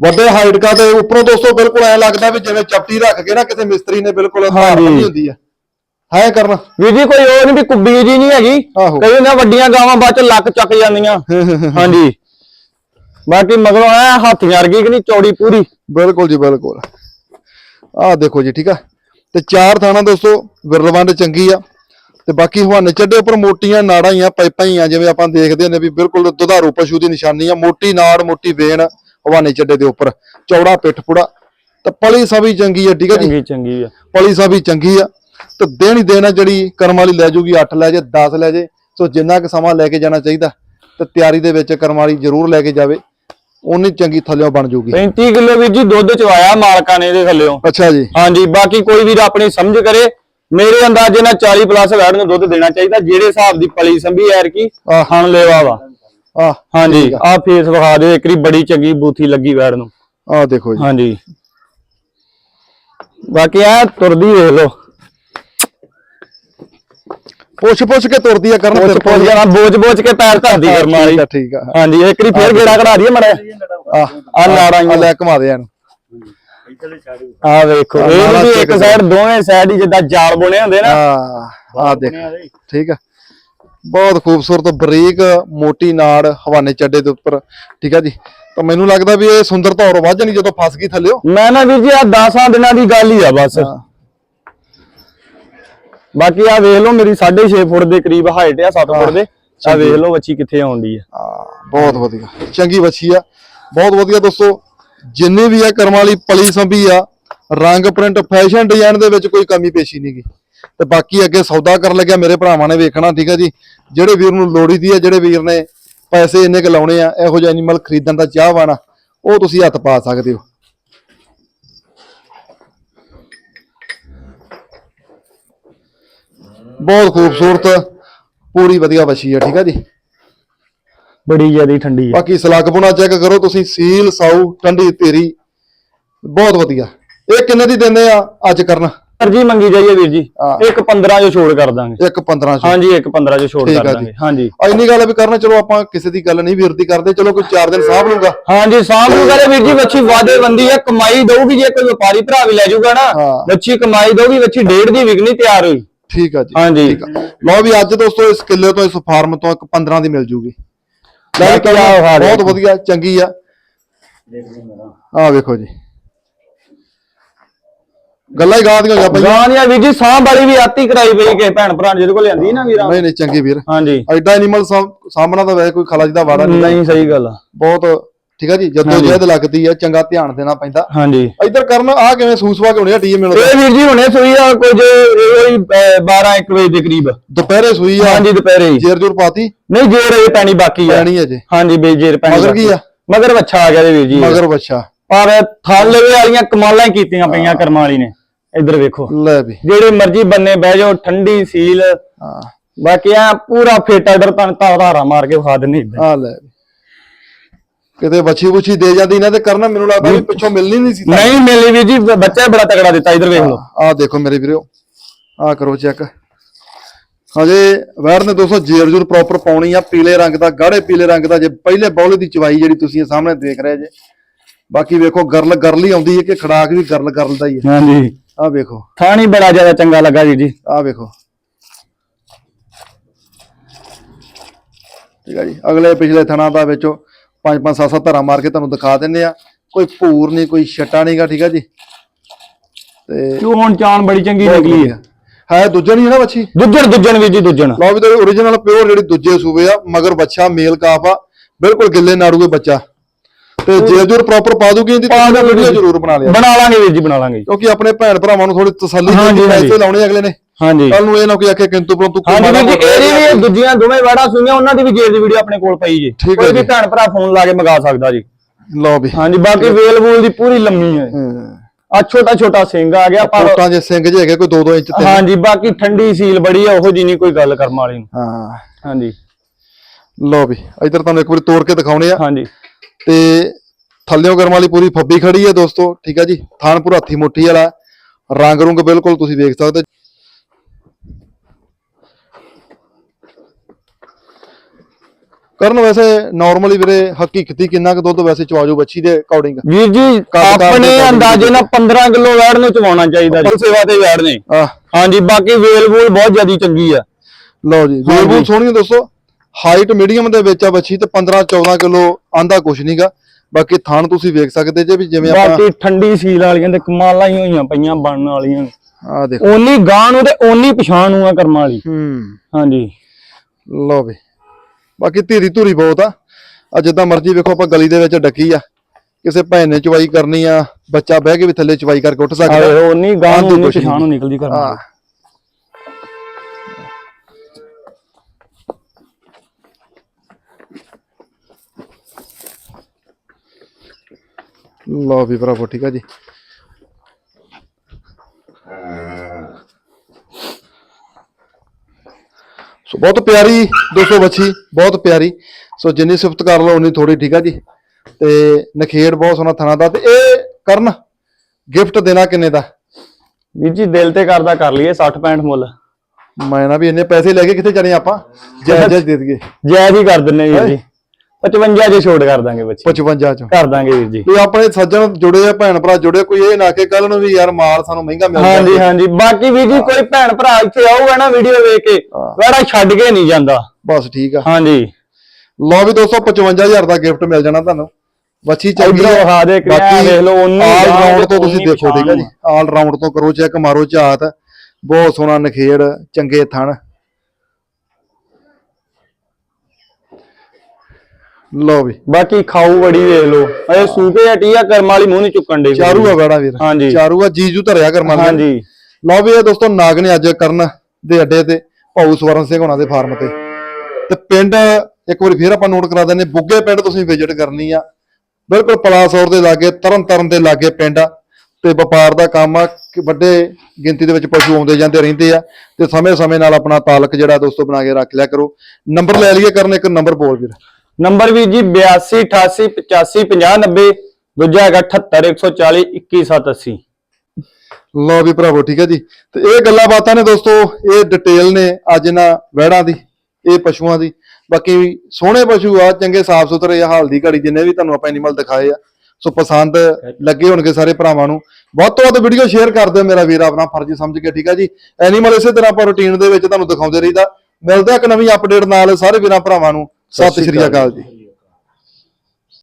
ਵੱਡੇ ਹਾਈਟ ਕਾ ਤੇ ਉੱਪਰੋਂ ਦੋਸਤੋ ਬਿਲਕੁਲ ਐ ਲੱਗਦਾ ਵੀ ਜਿਵੇਂ ਚਪਟੀ ਰੱਖ ਕੇ ਨਾ ਕਿਸੇ ਮਿਸਤਰੀ ਨੇ ਬਿਲਕੁਲ ਧਾਰ ਹਾਂਜੀ। ਬੰਨੀ ਹੁੰਦੀ ਆ। ਹੈ ਕਰਨ? ਵੀਰ ਜੀ ਕੋਈ ਉਹ ਨਹੀਂ ਵੀ ਕੁੱਬੀ ਜੀ ਨਹੀਂ ਹੈਗੀ। ਆਹੋ। ਕਈ ਨਾ ਵੱਡੀਆਂ ਗਾਵਾਂ ਬਾਅਦ ਚ ਲੱਕ ਚੱਕ ਜਾਂਦੀਆਂ। ਹਾਂਜੀ। ਬਾਕੀ ਮਗਰੋਂ ਐ ਹੱਥੀਆਂ ਵਰਗੀ ਕਿ ਨਹੀਂ ਚੌੜੀ ਪੂਰੀ। ਬਿਲਕੁਲ ਜੀ ਬਿਲਕੁਲ। ਆਹ ਦੇਖੋ ਜੀ ਠੀਕ ਆ? ਤੇ ਚਾਰ ਥਾਣਾ ਦੋਸਤੋ ਵਿਰਲਵੰਡ ਚੰਗੀ ਆ। ਤੇ ਬਾਕੀ ਹਵਾਨੇ ਚੱਡੇ ਉੱਪਰ ਮੋਟੀਆਂ ਨਾੜਾਂ ਹੀ ਆ ਪਾਈਪਾਂ ਹੀ ਆ ਜਿਵੇਂ ਆਪਾਂ ਦੇਖਦੇ ਨੇ ਵੀ ਬਿਲਕੁਲ ਦੁਧਾਰੂ ਪਸ਼ੂ ਦੀ ਨਿਸ਼ਾਨੀ ਆ। ਮੋਟੀ ਨਾੜ ਮੋਟੀ ਵੇਨ ਹਵਾਨੇ ਚੱਡੇ ਦੇ ਉੱਪਰ। ਚੌੜਾ ਪਿੱਠ ਪੁੜਾ ਤੇ ਪਲੀ ਸਭੀ ਚੰਗੀ ਆ ਠੀਕ ਆ ਜੀ? ਚੰਗੀ ਚੰਗੀ ਆ। ਪਲੀ ਵੀ ਚੰਗੀ ਆ। ਤੇ ਦੇਣ ਦੇਣਾ ਜਿਹੜੀ ਕਰਮ ਵਾਲੀ ਲੈ ਜੂਗੀ 8 ਲੈ ਜੇ 10 ਲੈ ਜੇ। ਸੋ ਜਿੰਨਾ ਕੁ ਸਮਾਂ ਲੈ ਕੇ ਜਾਣਾ ਚਾਹੀਦਾ ਤੇ ਤਿਆਰੀ ਦੇ ਵਿੱਚ ਕਰਮ ਵਾਲੀ ਜ਼ਰੂਰ ਲੈ ਕੇ ਜਾਵੇ। ਉਨੀ ਚੰਗੀ ਥੱਲਿਓ ਬਣ ਜੂਗੀ। 35 ਕਿਲੋ ਵੀਰ ਜੀ ਦੁੱਧ ਚਵਾਇਆ ਮਾਲਕਾਂ ਨੇ ਇਹਦੇ ਥੱਲੇੋਂ ਅੱਛਾ ਜੀ। ਹਾਂਜੀ ਬਾਕੀ ਕੋਈ ਵੀਰ ਆਪਣੀ ਸਮਝ ਕਰੇ ਮੇਰੇ ਅੰਦਾਜ਼ੇ ਨਾਲ 40 ਪਲੱਸ ਵੈੜ ਨੂੰ ਦੁੱਧ ਦੇਣਾ ਚਾਹੀਦਾ ਜਿਹੜੇ ਹਿਸਾਬ ਦੀ ਪਲੀ ਸੰਭੀ ਐਰ ਕੀ ਆਹ। ਖਾਣ ਲੈਵਾ ਵਾ ਆਹ ਹਾਂਜੀ ਆਹ ਫੇਸ ਵਿਖਾ ਦਿਓ ਇੱਕਰੀ ਬੜੀ ਚੰਗੀ ਬੂਥੀ ਲੱਗੀ ਵੈੜ ਨੂੰ। ਆਹ ਦੇਖੋ ਜੀ। ਹਾਂਜੀ। ਬਾਕੀ ਆ ਤੁਰਦੀ ਵੇਖ ਲਓ। ਪੁੱਛ ਪੁੱਛ ਕੇ ਤੁਰਦੀ ਆ ਕਰਨ ਪੁੱਛ ਤੇਰੇ ਪੁੱਛ। ਜਾਣਾ ਬੋਝ ਬੋਝ ਕੇ ਪੈਰ ਧਰਦੀ ਕਰਮ ਵਾਲੀ ਠੀਕ ਆ ਆ। ਹਾਂਜੀ ਇੱਕਰੀ ਫੇਰ ਗੇੜਾ ਕਢਾ ਦਈਏ ਮੜਾ ਆਹ ਆ ਨਾੜਾਂ ਆ ਲੈ ਘੁਮਾ ਦੇ ਇਹਨੂੰ। ਆ ਵੇਖੋ ਇਹ ਵੀ ਇੱਕ ਸਾਈਡ ਦੋਵੇਂ ਸਾਈਡ ਹੀ ਜਿੱਦਾਂ ਜਾਲ ਬੁਣੇ ਹੁੰਦੇ ਨਾ। ਆਹ ਦੇਖ ਠੀਕ ਆ। ਬਹੁਤ ਖੂਬਸੂਰਤ ਬਰੀਕ ਮੋਟੀ ਨਾੜ ਹਵਾਨੇ ਚੱਡੇ ਦੇ ਉੱਪਰ ਠੀਕ ਆ ਜੀ। ਤਾਂ ਮੈਨੂੰ ਲੱਗਦਾ ਵੀ ਇਹ ਸੁੰਦਰਤਾ ਹੋਰ ਵੱਧ ਜਾਣੀ ਜਦੋਂ ਫਸ ਗਈ ਥੱਲਿਓ। ਮੈਂ ਨਾ ਵੀਰ ਜੀ ਆ 10 ਦਿਨਾਂ ਦੀ ਗੱਲ ਹੀ ਆ ਬਸ। ਹਾਂ। ਬਾਕੀ ਆ ਵੇਖ ਲਓ ਮੇਰੀ 6.5 ਫੁੱਟ ਦੇ ਕਰੀਬ ਹਾਈਟ ਆ 7 ਫੁੱਟ ਦੇ। ਆ ਵੇਖ ਲਓ ਬੱਚੀ ਕਿੱਥੇ ਆਉਂਦੀ ਆ। ਹਾਂ, ਬਹੁਤ ਵਧੀਆ। ਚੰਗੀ ਵੱਛੀ ਆ। ਬਹੁਤ ਵਧੀਆ ਦੋਸਤੋ ਜਿੰਨੀ ਵੀ ਆ ਕਰਮ ਵਾਲੀ ਪਲੀ ਸੰਭੀ ਆ ਰੰਗ ਪ੍ਰਿੰਟ ਫੈਸ਼ਨ ਡਿਜ਼ਾਈਨ ਦੇ ਵਿੱਚ ਕੋਈ ਕਮੀ ਪੇਸ਼ੀ ਨਹੀਂਗੀ ਤੇ ਬਾਕੀ ਅੱਗੇ ਸੌਦਾ ਕਰਨ ਲੱਗਿਆ ਮੇਰੇ ਭਰਾਵਾਂ ਨੇ ਵੇਖਣਾ ਠੀਕ ਆ ਜੀ। ਜਿਹੜੇ ਵੀਰ ਨੂੰ ਲੋੜੀ ਦੀ ਆ ਜਿਹੜੇ ਵੀਰ ਨੇ ਪੈਸੇ ਇੰਨੇ ਕੁ ਲਾਉਣੇ ਆ ਇਹੋ ਜਿਹਾ ਐਨੀਮਲ ਖਰੀਦਣ ਦਾ ਚਾਹਵਾਨ ਉਹ ਤੁਸੀਂ ਹੱਥ ਪਾ ਸਕਦੇ ਹੋ। ਬਹੁਤ ਖੂਬਸੂਰਤ ਪੂਰੀ ਵਧੀਆ ਵੱਛੀ ਆ ਠੀਕ ਆ ਜੀ? ਬੜੀ ਜ਼ਿਆਦੀ ਠੰਡੀ ਆ। ਬਾਕੀ ਸਲੱਗਪੁਣਾ ਚੈੱਕ ਕਰੋ ਤੁਸੀਂ ਸੀਲ ਸਾਊ ਠੰਡੀ ਤੇਰੀ ਬਹੁਤ ਵਧੀਆ। ਇਹ ਕਿੰਨੇ ਦੀ ਦਿੰਦੇ ਆ ਅੱਜ ਕਰਨ? ਅਰਜੀ ਮੰਗੀ ਜਾਈਏ ਵੀਰ ਜੀ। ਹਾਂ। ਇੱਕ 15 ਜੋ ਛੋੜ ਕਰ ਦਾਂਗੇ। ਇੱਕ 15 ਚ। ਹਾਂਜੀ ਇੱਕ 15 ਜੋ ਛੋੜ ਠੀਕ ਕਰ ਆ ਦਾਂਗੇ। ਜੀ। ਹਾਂਜੀ ਇੰਨੀ ਗੱਲ ਵੀ ਕਰਨਾ ਚਲੋ ਆਪਾਂ ਕਿਸੇ ਦੀ ਗੱਲ ਨਹੀਂ ਵੀਰਦੀ ਕਰਦੇ ਚਲੋ ਕੋਈ 4 ਦਿਨ ਸਾਂਭ ਲੂਗਾ ਹਾਂਜੀ ਸਾਂਭ ਨੂੰ ਵੀਰ ਜੀ ਬੱਚੀ ਵਾਦੇ ਬੰਦੀ ਆ ਕਮਾਈ ਦਊਗੀ ਜੇ ਕੋਈ ਵਪਾਰੀ ਭਰਾ ਵੀ ਲੈ ਜਾਊਗਾ ਨਾ ਹਾਂ। ਬੱਚੀ ਕਮਾਈ ਦਊਗੀ ਬੱਚੀ ਡੇਢ ਦੀ ਵਿਕਣੀ ਤਿਆਰ ਹੋਈ। ਠੀਕ ਆ ਜੀ। ਹਾਂਜੀ। ਠੀਕ ਆ। ਲਓ ਵੀ ਅੱਜ ਦੋਸਤੋ ਇਸ ਕਿੱਲੇ ਤੋਂ ਇਸ ਫਾਰਮ ਤੋਂ ਇੱਕ 15 ਦੀ ਮਿਲ ਜੂਗੀ। ਲੈ ਵੀ। ਬਹੁਤ ਵਧੀਆ ਚੰਗੀ ਆ। ਆਹ ਵੇਖੋ ਜੀ। ਗੱਲਾਂ ਹੀ ਗਾ ਦੀਆਂ ਹੋਈਆਂ ਪਈਆਂ। ਗਾਂ ਵੀਰ ਜੀ ਸਾਂਭ ਵਾਲੀ ਵੀ ਆਤੀ ਕਰਾਈ ਪਈ ਕਿ ਭੈਣ ਭਰਾ ਨੇ ਜਿਹਦੇ ਕੋਲ ਲਿਆਂਦੀ ਨਾ ਵੀਰਾਂ। ਨਹੀਂ ਨਹੀਂ ਚੰਗੀ ਵੀਰ। ਹਾਂਜੀ। ਐਡਾ ਐਨੀਮਲ ਸਾਹਮਣਾ ਤਾਂ ਵੈਸੇ ਕੋਈ ਖਲਾ ਦਾ ਵਾੜਾ ਨਹੀਂ। ਨਹੀਂ ਸਹੀ ਗੱਲ ਆ। ਬਹੁਤ ਠੀਕ ਆ ਜੀ? ਜਦੋਂ। ਜਹਿਦ ਲੱਗਦੀ ਆ ਚੰਗਾ ਧਿਆਨ ਦੇਣਾ ਪੈਂਦਾ। ਹਾਂਜੀ। ਇੱਧਰ ਕਰਨ ਆ ਕਿਵੇਂ ਸੂਸਵਾ ਕੇ ਹੋਣੀ ਡੀਏ ਮਿਲਦਾ ਇਹ ਵੀਰ ਜੀ ਹੁਣੇ ਸੂਈ ਆ ਕੁਝ ਇਹ 12 1 ਵਜੇ ਦੇ ਕਰੀਬ। ਦੁਪਹਿਰੇ ਸੂਈ ਆ। ਹਾਂਜੀ ਦੁਪਹਿਰੇ ਹੀ। ਜੇਰ ਜੁਰ ਪਾਤੀ? ਨਹੀਂ ਜੇਰ ਇਹ ਪੈਣੀ ਬਾਕੀ ਆ। ਪੈਣੀ ਅਜੇ ਹਾਂਜੀ ਬਈ ਜੇਰ ਪੈਣੀ ਮਗਰ ਕੀ। ਆ? ਮਗਰ ਬੱਚਾ ਆ ਗਿਆ ਜੀ ਵੀਰ ਜੀ। ਮਗਰ ਬੱਚਾ ਪਰ ਥਲ ਵਾਲੀਆਂ ਕਮਾਲਾਂ ਹੀ ਕੀਤੀਆਂ ਪਈਆਂ ਕਰਮਾਂ ਵਾਲੀ ਨੇ। ਇੱਧਰ ਵੇਖੋ। ਲੈ ਵੀ। ਜਿਹੜੇ ਮਰਜ਼ੀ ਬੰਨੇ ਬਹਿ ਜਾਓ ਠੰਡੀ ਸੀਲ। ਹਾਂ। ਬਾਕੀ ਆ ਪੂਰਾ ਫੇਟਾ ਇਧਰ ਤਾਂ ਧਾਰਾ ਮਾਰ ਕੇ ਦਿੰਨੀ ਇੱਧਰ ਆ। ਲੈ ਕਿਤੇ ਬੱਚੀ ਬੁੱਚੀ ਦੇ ਜਾਂਦੀ ਨਾ ਤੇ ਕਰਨਾ ਮੈਨੂੰ ਲੱਗਦਾ ਵੀ ਪਿੱਛੋਂ ਮਿਲਣੀ ਨਹੀਂ ਸੀ ਨਹੀਂ ਮਿਲੀ ਵੀਰ ਜੀ ਬੱਚਾ ਬੜਾ ਤਗੜਾ ਦਿੱਤਾ ਇੱਧਰ ਵੇਖ ਲਓ। ਆ ਦੇਖੋ ਮੇਰੇ ਵੀਰੋ ਆ ਕਰੋ ਚੈੱਕ। ਹਜੇ ਵੈਰ ਨੇ 200 ਜੇਰ ਜੁਰ ਪ੍ਰੋਪਰ ਪਾਉਣੀ ਆ ਪੀਲੇ ਰੰਗ ਦਾ ਗਾੜੇ ਪੀਲੇ ਰੰਗ ਦਾ ਜੇ ਪਹਿਲੇ ਬੌਲੇ ਦੀ ਚਵਾਈ ਜਿਹੜੀ ਤੁਸੀਂ ਇਹ ਸਾਹਮਣੇ ਦੇਖ ਰਹੇ ਜੇ। ਬਾਕੀ ਵੇਖੋ ਗਰਲ ਗਰਲੀ ਆਉਂਦੀ ਹੈ ਕਿ ਖੜਾਕ ਵੀ ਗਰਲ ਗਰਲ ਦਾ ਹੀ ਹੈ। ਹਾਂਜੀ। ਆ ਵੇਖੋ। ਥਾਣੀ ਬੜਾ ਜ਼ਿਆਦਾ ਚੰਗਾ ਲੱਗਾ ਵੀਰ ਜੀ। ਆ ਵੇਖੋ। ਠੀਕ ਆ ਜੀ ਅਗਲੇ ਪਿਛਲੇ ਥਣਾ ਦਾ ਵਿੱਚੋਂ ਪੰਜ ਪੰਜ ਸੱਤ ਸੱਤ ਧਾਰਾਂ ਮਾਰ ਕੇ ਤੁਹਾਨੂੰ ਦਿਖਾ ਦਿੰਨੇ ਆ। ਕੋਈ ਭੂਰ ਨਹੀਂ ਕੋਈ ਛੱਟਾ ਨਹੀਂਗਾ ਠੀਕ ਆ ਜੀ? ਤੇ ਚੂ ਹੁਣ ਚਾਨ ਬੜੀ ਚੰਗੀ ਨਿਕਲੀ ਆ ਹੈ ਦੂਜਾ ਨਹੀਂ ਹੈ ਨਾ ਬੱਚੀ ਦੁੱਜਣ ਦੁੱਜਣ ਵੀਰ ਜੀ ਦੁੱਜਣ। ਲਓ ਵੀ ਤੇ origignal ਪਿਓਰ ਜਿਹੜੀ ਦੂਜੇ ਸੂਬੇ ਆ ਮਗਰ ਬੱਚਾ ਮੇਲ ਕਾਫ ਆ ਬਿਲਕੁਲ ਗਿੱਲੇ ਨਾੜੂ ਦੇ ਬੱਚਾ। ਤੇ ਜੇ ਜੁਰ ਪ੍ਰੋਪਰ ਪਾ ਦੂਗੀ ਇਹਦੀ ਤਾਂ ਵੀਡੀਓ ਜ਼ਰੂਰ ਬਣਾ ਲਿਆ। ਬਣਾ ਲਾਂਗੇ ਵੀਰ ਜੀ ਬਣਾ ਲਾਂਗੇ। ਕਿਉਂਕਿ ਆਪਣੇ ਭੈਣ ਭਰਾਵਾਂ ਨੂੰ ਥੋੜੀ ਤਸੱਲੀ ਦੇ। ਪੈਸੇ ਲਾਉਣੇ ਅਗਲੇ ਨੇ। ਹਾਂਜੀ। ਕੱਲ ਨੂੰ ਇਹ ਨਾ ਕੋਈ ਆਖੇ ਕਿੰਤੂ ਪਰੰਤੂ ਕੋਈ ਹਾਂਜੀ ਵੀਰ ਜੀ ਇਹਦੀ ਵੀ ਇਹ ਦੂਜੀਆਂ ਦੋਵੇਂ ਵੜਾ ਸੁਈਆਂ ਉਹਨਾਂ ਦੀ ਵੀ ਜੇਰ ਦੀ ਵੀਡੀਓ ਆਪਣੇ ਕੋਲ ਪਈ ਜੀ। ਠੀਕ ਹੈ ਕੋਈ ਵੀ ਜੀ। ਭੈਣ ਭਰਾ ਫੋਨ ਲਾ ਕੇ ਮੰਗਾ ਸਕਦਾ ਜੀ। ਲਓ ਵੀ। ਹਾਂਜੀ ਬਾਕੀ ਵੇਲ ਵੂਲ ਦੀ ਪੂਰੀ ਲੰਮੀ ਹੈ। ਆ ਛੋਟਾ ਛੋਟਾ ਸਿੰਘ ਆ ਗਿਆ ਪਰ ਕੋਟਾਂ ਜੇ ਸਿੰਘ ਜੇ ਹੈਗੇ ਕੋਈ 2-2 ਇੰਚ ਤੇ। ਹਾਂਜੀ ਬਾਕੀ ਠੰਡੀ ਸੀਲ ਬੜੀ ਆ ਉਹੋ ਜੀ ਨਹੀਂ ਕੋਈ ਗੱਲ ਕਰਮ ਵਾਲੀ। ਨੂੰ ਹਾਂ। ਹਾਂਜੀ। ਲਓ ਵੀ ਇਧਰ ਤੁਹਾਨੂੰ ਇੱਕ ਵਾਰੀ ਤੋੜ ਕੇ ਦਿਖਾਉਣੇ ਆ। ਹਾਂਜੀ। ਤੇ ਥੱਲਿਓਂ ਗਰਮ ਵਾਲੀ ਪੂਰੀ ਫੱਬੀ ਖੜੀ ਹੈ ਦੋਸਤੋ ਠੀਕ ਹੈ ਜੀ? ਥਾਨ ਪੂਰਾ ਹੱਥੀ ਮੁੱਠੀ ਵਾਲਾ। ਰੰਗ ਰੁੰਗ ਬਿਲਕੁਲ ਤੁਸੀਂ ਵੇਖ ਸਕਦੇ ਕਰਨ ਵੈਸੇ ਨਾਰਮਲੀ ਵੀਰੇ ਹਕੀਕਤੀ ਕਿੰਨਾ ਕੁ ਦੁੱਧ ਵੈਸੇ ਚਵਾਜੋ ਬੱਚੀ ਦੇ ਅਕੋਰਡਿੰਗ ਵੀਰ ਜੀ ਆਪਣੇ ਅੰਦਾਜ਼ੇ ਨਾਲ 15 ਕਿਲੋ ਵੈੜ ਨੂੰ ਚਵਾਉਣਾ ਚਾਹੀਦਾ ਜੀ। ਸੇਵਾ ਤੇ ਵੈੜ ਨੇ। ਹਾਂਜੀ ਬਾਕੀ ਵੇਲ ਵੂਲ ਬਹੁਤ ਜ਼ਿਆਦੀ ਚੰਗੀ ਆ। ਲਓ ਜੀ ਵੇਲਬੂਲ ਸੋਹਣੀ ਦੋਸਤੋ। ਹਾਈਟ ਮੀਡੀਅਮ ਦੇ ਵਿੱਚ ਆ ਬੱਚੀ ਤੇ 15 14 ਕਿਲੋ ਆਂਦਾ ਕੁਛ ਨਹੀਂਗਾ ਬਾਕੀ ਥਾਨ ਤੁਸੀਂ ਵੇਖ ਸਕਦੇ ਜੇ ਵੀ ਜਿਵੇਂ ਆਪਾਂ ਬਾਕੀ ਠੰਡੀ ਸੀਲ ਵਾਲੀਆਂ ਤੇ ਕਮਾਲਾਂ ਹੀ ਹੋਈਆਂ ਪਈਆਂ ਬਣਨ ਵਾਲੀਆਂ। ਆ ਦੇਖੋ। ਓਨੀ ਗਾਂ ਨੂੰ ਤੇ ਓਨੀ ਪਛਾਣ ਨੂੰ ਆ ਕਰਮਾਂ ਵਾਲੀ। ਹੂੰ। ਹਾਂਜੀ। ਲਓ ਵੀ। ਬਾਕੀ ਧੀਰੀ ਧੂਰੀ ਬਹੁਤ ਆ। ਆ ਜਿੱਦਾਂ ਮਰਜ਼ੀ ਵੇਖੋ ਆਪਾਂ ਗਲੀ ਦੇ ਵਿੱਚ ਡੱਕੀ ਆ। ਕਿਸੇ ਭੈਣ ਨੇ ਚਵਾਈ ਕਰਨੀ ਆ ਬੱਚਾ ਬਹਿ ਕੇ ਵੀ ਥੱਲੇ ਚਵਾਈ ਕਰਕੇ ਉੱਠ ਸਕਦਾ। ਆਵੇ ਓਨੀ ਗਾਂ ਨੂੰ। ਪਛਾਣ ਨੂੰ ਨਿਕਲਦੀ ਕਰਮਾਂ ਹਾਂ ਲਓ ਵੀ ਭਰਾਵੋ ਠੀਕ ਆ ਜੀ। ਸੋ ਬਹੁਤ ਪਿਆਰੀ 200 ਬੱਚੀ ਬਹੁਤ ਪਿਆਰੀ। ਸੋ ਜਿੰਨੀ ਸਿਫਤ ਕਰ ਲਓ ਉਨੀ ਥੋੜੀ ਠੀਕ ਆ ਜੀ। ਤੇ ਨਖੇੜ ਬਹੁਤ ਸੋਹਣਾ ਥਣਾ ਦਾ ਤੇ ਇਹ ਕਰਨ ਗਿਫਟ ਦੇਣਾ ਕਿੰਨੇ ਦਾ? ਵੀਰ ਜੀ ਦਿਲ ਤੇ ਕਰਦਾ ਕਰ ਲਈਏ 60 65 ਮੁੱਲ। ਮੈਂ ਨਾ ਵੀ ਇੰਨੇ ਪੈਸੇ ਲੈ ਕੇ ਕਿੱਥੇ ਜਾਣੇ ਆਪਾਂ? ਜਾਇਜ਼ ਜਾਇਜ਼ ਦੇ ਦਈਏ। ਜਾਇਜ਼ ਹੀ ਕਰ ਦਿੰਨੇ ਵੀਰ ਜੀ। 55 ਜੇ ਛੋਟ ਕਰ ਦਾਂਗੇ ਬੱਚੇ। 55 ਚੋਂ। ਕਰ ਦਾਂਗੇ ਵੀਰ ਜੀ। ਕੋਈ ਆਪਣੇ ਸੱਜਣ ਜੁੜੇ ਆ ਭੈਣ ਭਰਾ ਜੁੜੇ ਕੋਈ ਇਹ ਨਾ ਕਿ ਕੱਲ ਨੂੰ ਵੀ ਯਾਰ ਮਾਲ ਸਾਨੂੰ ਮਹਿੰਗਾ ਮਿਲ ਹਾਂਜੀ ਹਾਂਜੀ। ਬਾਕੀ ਵੀਰ ਜੀ ਕੋਈ ਭੈਣ ਭਰਾ ਇੱਥੇ ਆਊਗਾ ਨਾ ਵੀਡੀਓ ਵੇਖ ਕੇ। ਵੜਾ ਛੱਡ ਕੇ ਨਹੀਂ ਜਾਂਦਾ। ਬਸ ਠੀਕ ਆ। ਹਾਂਜੀ। ਲਓ ਵੀ ਦੋਸਤੋ 55000 ਦਾ ਗਿਫਟ ਮਿਲ ਜਾਣਾ ਤੁਹਾਨੂੰ। ਵੱਛੀ ਚੰਗੀ ਵਿਖਾ ਦੇ ਕਿ ਐਂ ਵੇਖ ਲਓ, ਉਨੀ ਆਲ ਰਾਉਂਡ ਤੇ ਤੋਂ ਤੁਸੀਂ ਦੇਖੋ ਠੀਕ ਹੈ ਜੀ। ਆਲ ਰਾਉਂਡ ਤੋਂ ਕਰੋ ਚੈੱਕ ਮਾਰੋ ਝਾਤ। ਬਹੁਤ ਸੋਹਣਾ ਨਖੇੜ ਚੰਗੇ ਥਣ। ਲਓ ਵੀ। ਬਾਕੀ ਖਾਊ ਬੜੀ ਵੇਖ ਲਓ। ਅਜੇ ਸੂਕੇ ਹਟੀ ਆ ਕਰਮ ਵਾਲੀ ਮੂੰਹ ਨਹੀਂ ਚੁੱਕਣ ਦੇ ਚਾਰੂ ਆ ਬੜਾ ਵੀਰ। ਹਾਂਜੀ। ਚਾਰੂ ਆ ਜੀਜੂ ਧਰਿਆ ਕਰ ਮੰਨ ਹਾਂਜੀ। ਲਓ ਵੀ ਇਹ ਦੋਸਤੋ ਨਾਗ ਨੇ ਅੱਜ ਕਰਨ ਦੇ ਅੱਡੇ ਤੇ ਭਾਊ ਸਵਰਨ ਸਿੰਘ ਹੋਣਾ ਦੇ ਫਾਰਮ ਤੇ। ਤੇ ਪਿੰਡ ਇੱਕ ਵਾਰੀ ਫੇਰ ਆਪਾਂ ਨੋਟ ਕਰਾ ਦਿੰਦੇ ਬੁੱਗੇ ਪਿੰਡ ਤੁਸੀਂ ਵਿਜ਼ਿਟ ਕਰਨੀ ਆ। ਬਿਲਕੁਲ ਪਲਾਸੌਰ ਦੇ ਲਾਗੇ ਤਰਨ ਤਰਨ ਦੇ ਲਾਗੇ ਪਿੰਡ ਆ। ਤੇ ਵਪਾਰ ਦਾ ਕੰਮ ਆ ਕਿ ਵੱਡੇ ਗਿਣਤੀ ਦੇ ਵਿੱਚ ਪਸ਼ੂ ਆਉਂਦੇ ਜਾਂਦੇ ਰਹਿੰਦੇ ਆ। ਤੇ ਸਮੇਂ-ਸਮੇਂ ਨਾਲ ਆਪਣਾ ਤਾਲਕ ਜਿਹੜਾ ਦੋਸਤੋ ਬਣਾ ਕੇ ਰੱਖ ਲਿਆ ਕਰੋ। ਨੰਬਰ ਲੈ ਲਈਏ ਕਰਨ ਇੱਕ ਨੰਬਰ ਬੋਲ ਵੀਰ। ਨੰਬਰ ਵੀ ਜੀ 82 88 85 50 90 ਦੂਜਾ ਹੈਗਾ 78 140 21780 ਲਓ ਵੀ ਭਰਾਵੋ, ਠੀਕ ਹੈ ਜੀ। ਤੇ ਇਹ ਗੱਲਾਂ ਬਾਤਾਂ ਨੇ ਦੋਸਤੋ, ਇਹ ਡਿਟੇਲ ਨੇ ਅੱਜ ਇਹਨਾਂ ਵਹਿੜਾਂ ਦੀ, ਇਹ ਪਸ਼ੂਆਂ ਦੀ। ਬਾਕੀ ਸੋਹਣੇ ਪਸ਼ੂ ਆ, ਚੰਗੇ ਸਾਫ਼ ਸੁਥਰੇ ਆ, ਹਾਲ ਦੀ ਘੜੀ ਜਿੰਨੇ ਵੀ ਤੁਹਾਨੂੰ ਆਪਾਂ ਐਨੀਮਲ ਦਿਖਾਏ ਆ। ਸੋ ਪਸੰਦ ਲੱਗੇ ਹੋਣਗੇ ਸਾਰੇ ਭਰਾਵਾਂ ਨੂੰ। ਵੱਧ ਤੋਂ ਵੱਧ ਵੀਡੀਓ ਸ਼ੇਅਰ ਕਰ ਦਿਓ ਮੇਰਾ ਵੀਰ, ਆਪਣਾ ਫਰਜ਼ ਸਮਝ ਕੇ, ਠੀਕ ਹੈ ਜੀ। ਐਨੀਮਲ ਇਸੇ ਤਰ੍ਹਾਂ ਆਪਾਂ ਰੁਟੀਨ ਦੇ ਵਿੱਚ ਤੁਹਾਨੂੰ ਦਿਖਾਉਂਦੇ ਰਹੀਦਾ। ਮਿਲਦੇ ਆ ਇੱਕ ਨਵੀਂ ਅਪਡੇਟ ਨਾਲ ਸਾਰੇ ਵੀਰਾਂ, ਭਰਾਵਾਂ ਨੂੰ। ਸਤਿ ਸ਼੍ਰੀ ਅਕਾਲ ਜੀ।